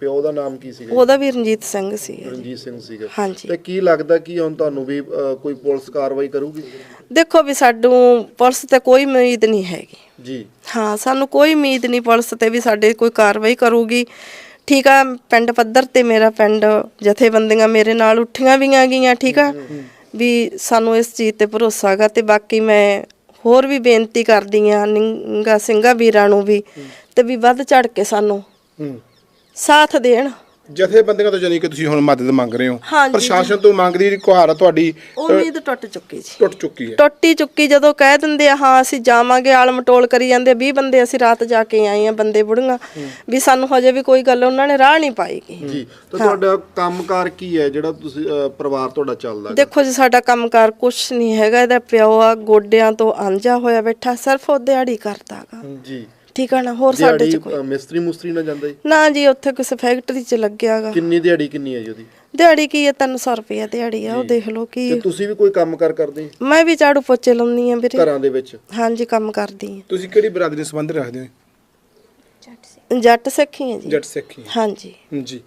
Speaker 5: ਪਿਓ ਦਾ ਨਾਮ ਕੀ ਸੀਗਾ?
Speaker 8: ਉਹਦਾ ਵੀ ਰਣਜੀਤ ਸਿੰਘ ਸੀ।
Speaker 5: ਰਣਜੀਤ ਸਿੰਘ ਸੀਗਾ।
Speaker 8: ਹਾਂਜੀ।
Speaker 5: ਤੇ ਕੀ ਲੱਗਦਾ ਕੀ ਹੁਣ ਤੁਹਾਨੂੰ ਵੀ ਕੋਈ ਪੁਲਿਸ ਕਾਰਵਾਈ ਕਰੂਗੀ?
Speaker 8: ਦੇਖੋ ਵੀ ਸਾਨੂੰ ਪੁਲਿਸ ਤੇ ਕੋਈ ਉਮੀਦ ਨਹੀਂ ਹੈਗੀ।
Speaker 5: ਜੀ।
Speaker 8: ਹਾਂ ਸਾਨੂੰ ਕੋਈ ਉਮੀਦ ਨਹੀਂ ਪੁਲਿਸ ਤੇ ਵੀ ਸਾਡੇ ਕੋਈ ਕਾਰਵਾਈ ਕਰੂਗੀ। ਠੀਕ ਆ ਪਿੰਡ ਪੱਧਰ ਤੇ ਮੇਰਾ ਪਿੰਡ ਜਥੇਬੰਦੀਆਂ ਮੇਰੇ ਨਾਲ ਉੱਠੀਆਂ ਵੀ ਗਈਆਂ ਠੀਕ ਆ? ਵੀ ਸਾਨੂੰ ਇਸ ਚੀਜ਼ ਤੇ ਭਰੋਸਾ ਹੈਗਾ ਤੇ ਬਾਕੀ ਮੈਂ ਹੋਰ ਵੀ ਬੇਨਤੀ ਕਰਦੀ ਆ ਨਿੰਗਾ ਸਿੰਘਾ ਵੀਰਾਂ ਨੂੰ ਵੀ ਤੇ ਵੀ ਵੱਧ ਚੜ ਕੇ ਸਾਨੂੰ ਸਾਥ ਦੇਣ।
Speaker 3: ਜਥੇਬੰਦੀਆਂ ਤੋਂ ਜਾਨੀ ਕਿ ਤੁਸੀਂ ਹੁਣ ਮਦਦ ਮੰਗ ਰਹੇ ਹੋ।
Speaker 8: ਹਾਂਜੀ।
Speaker 3: ਪ੍ਰਸ਼ਾਸਨ ਤੋਂ ਮੰਗਦੀ ਗੁਹਾਰ ਆ ਤੁਹਾਡੀ
Speaker 8: ਉਮੀਦ ਟੁੱਟ ਚੁੱਕੀ ਜੀ।
Speaker 3: ਟੁੱਟ ਚੁੱਕੀ ਹੈ।
Speaker 8: ਟੁੱਟੀ ਚੁੱਕੀ ਜਦੋਂ ਕਹਿ ਦਿੰਦੇ ਆ ਹਾਂ ਅਸੀਂ ਜਾਵਾਂਗੇ ਆਲ ਮਟੋਲ ਕਰੀ ਜਾਂਦੇ 20 ਬੰਦੇ ਅਸੀਂ ਰਾਤ ਜਾ ਕੇ ਆਏ ਆ ਬੰਦੇ ਬੁੜੀਆਂ। ਵੀ ਸਾਨੂੰ ਹਜੇ ਵੀ ਕੋਈ ਗੱਲ ਉਹਨਾਂ ਨੇ ਰਾਹ ਨਹੀਂ ਪਾਈਗੀ
Speaker 5: ਜੀ ਤਾਂ ਤੁਹਾਡਾ ਕੰਮਕਾਰ ਕੀ ਹੈ ਜਿਹੜਾ ਤੁਸੀਂ ਅਹ, ਪਰਿਵਾਰ ਤੁਹਾਡਾ ਚੱਲਦਾ?
Speaker 8: ਦੇਖੋ ਜੀ ਸਾਡਾ ਕੰਮਕਾਰ ਕੁਛ ਨਹੀਂ ਹੈਗਾ ਇਹਦਾ ਪਿਓ ਆ ਗੋਡਿਆਂ ਤੋਂ ਆਂਝਾ ਹੋਇਆ ਬੈਠਾ ਸਿਰਫ ਉਹ ਦਿਹਾੜੀ ਕਰਦਾਗਾ
Speaker 5: ਜੀ।
Speaker 8: ਠਿਕਾਣਾ ਹੋਰ ਸਾਡੇ
Speaker 5: ਦਿਹਾੜੀ
Speaker 8: ਚ ਕੋਈ
Speaker 5: ਅ, ਮਿਸਤਰੀ ਮੁਸਤਰੀ ਨਾ ਜਾਂਦਾ ਜੀ?
Speaker 8: ਨਾ ਜੀ ਉੱਥੇ ਕਿਸੇ ਫੈਕਟਰੀ 'ਚ ਲੱਗਿਆਗਾ
Speaker 5: ਕਿੰਨੀ ਦਿਹਾੜੀ ਕਿੰਨੀ ਹੈ ਜੀ ਉਹਦੀ?
Speaker 8: ਦਿਹਾੜੀ ਕੀ ਹੈ 300 ਰੁਪਏ ਦਿਹਾੜੀ ਆ ਉਹ ਦੇਖ ਲਓ ਕੀ
Speaker 5: ਤੇ ਤੁਸੀਂ ਵੀ ਕੋਈ ਕੰਮ ਕਰ ਕਰਦੇ ਜੀ?
Speaker 8: ਮੈਂ ਵੀ ਝਾੜੂ ਪੋਚੇ ਲਾਉਂਦੀ ਆ ਵੀਰੇ।
Speaker 5: ਘਰਾਂ ਦੇ ਵਿੱਚ?
Speaker 8: ਹਾਂਜੀ ਕੰਮ ਕਰਦੀ
Speaker 3: ਤੁਸੀਂ ਕਿਹੜੀ ਬਰਾਦਰੀ ਸੰਬੰਧ ਰੱਖਦੇ ਹੋ?
Speaker 8: ਆ ਜੱਟ ਸਿੱਖੀ ਆ ਜੀ।
Speaker 3: ਜੱਟ ਸਿੱਖੀ
Speaker 8: ਹਾਂਜੀ।
Speaker 3: ਜੀ।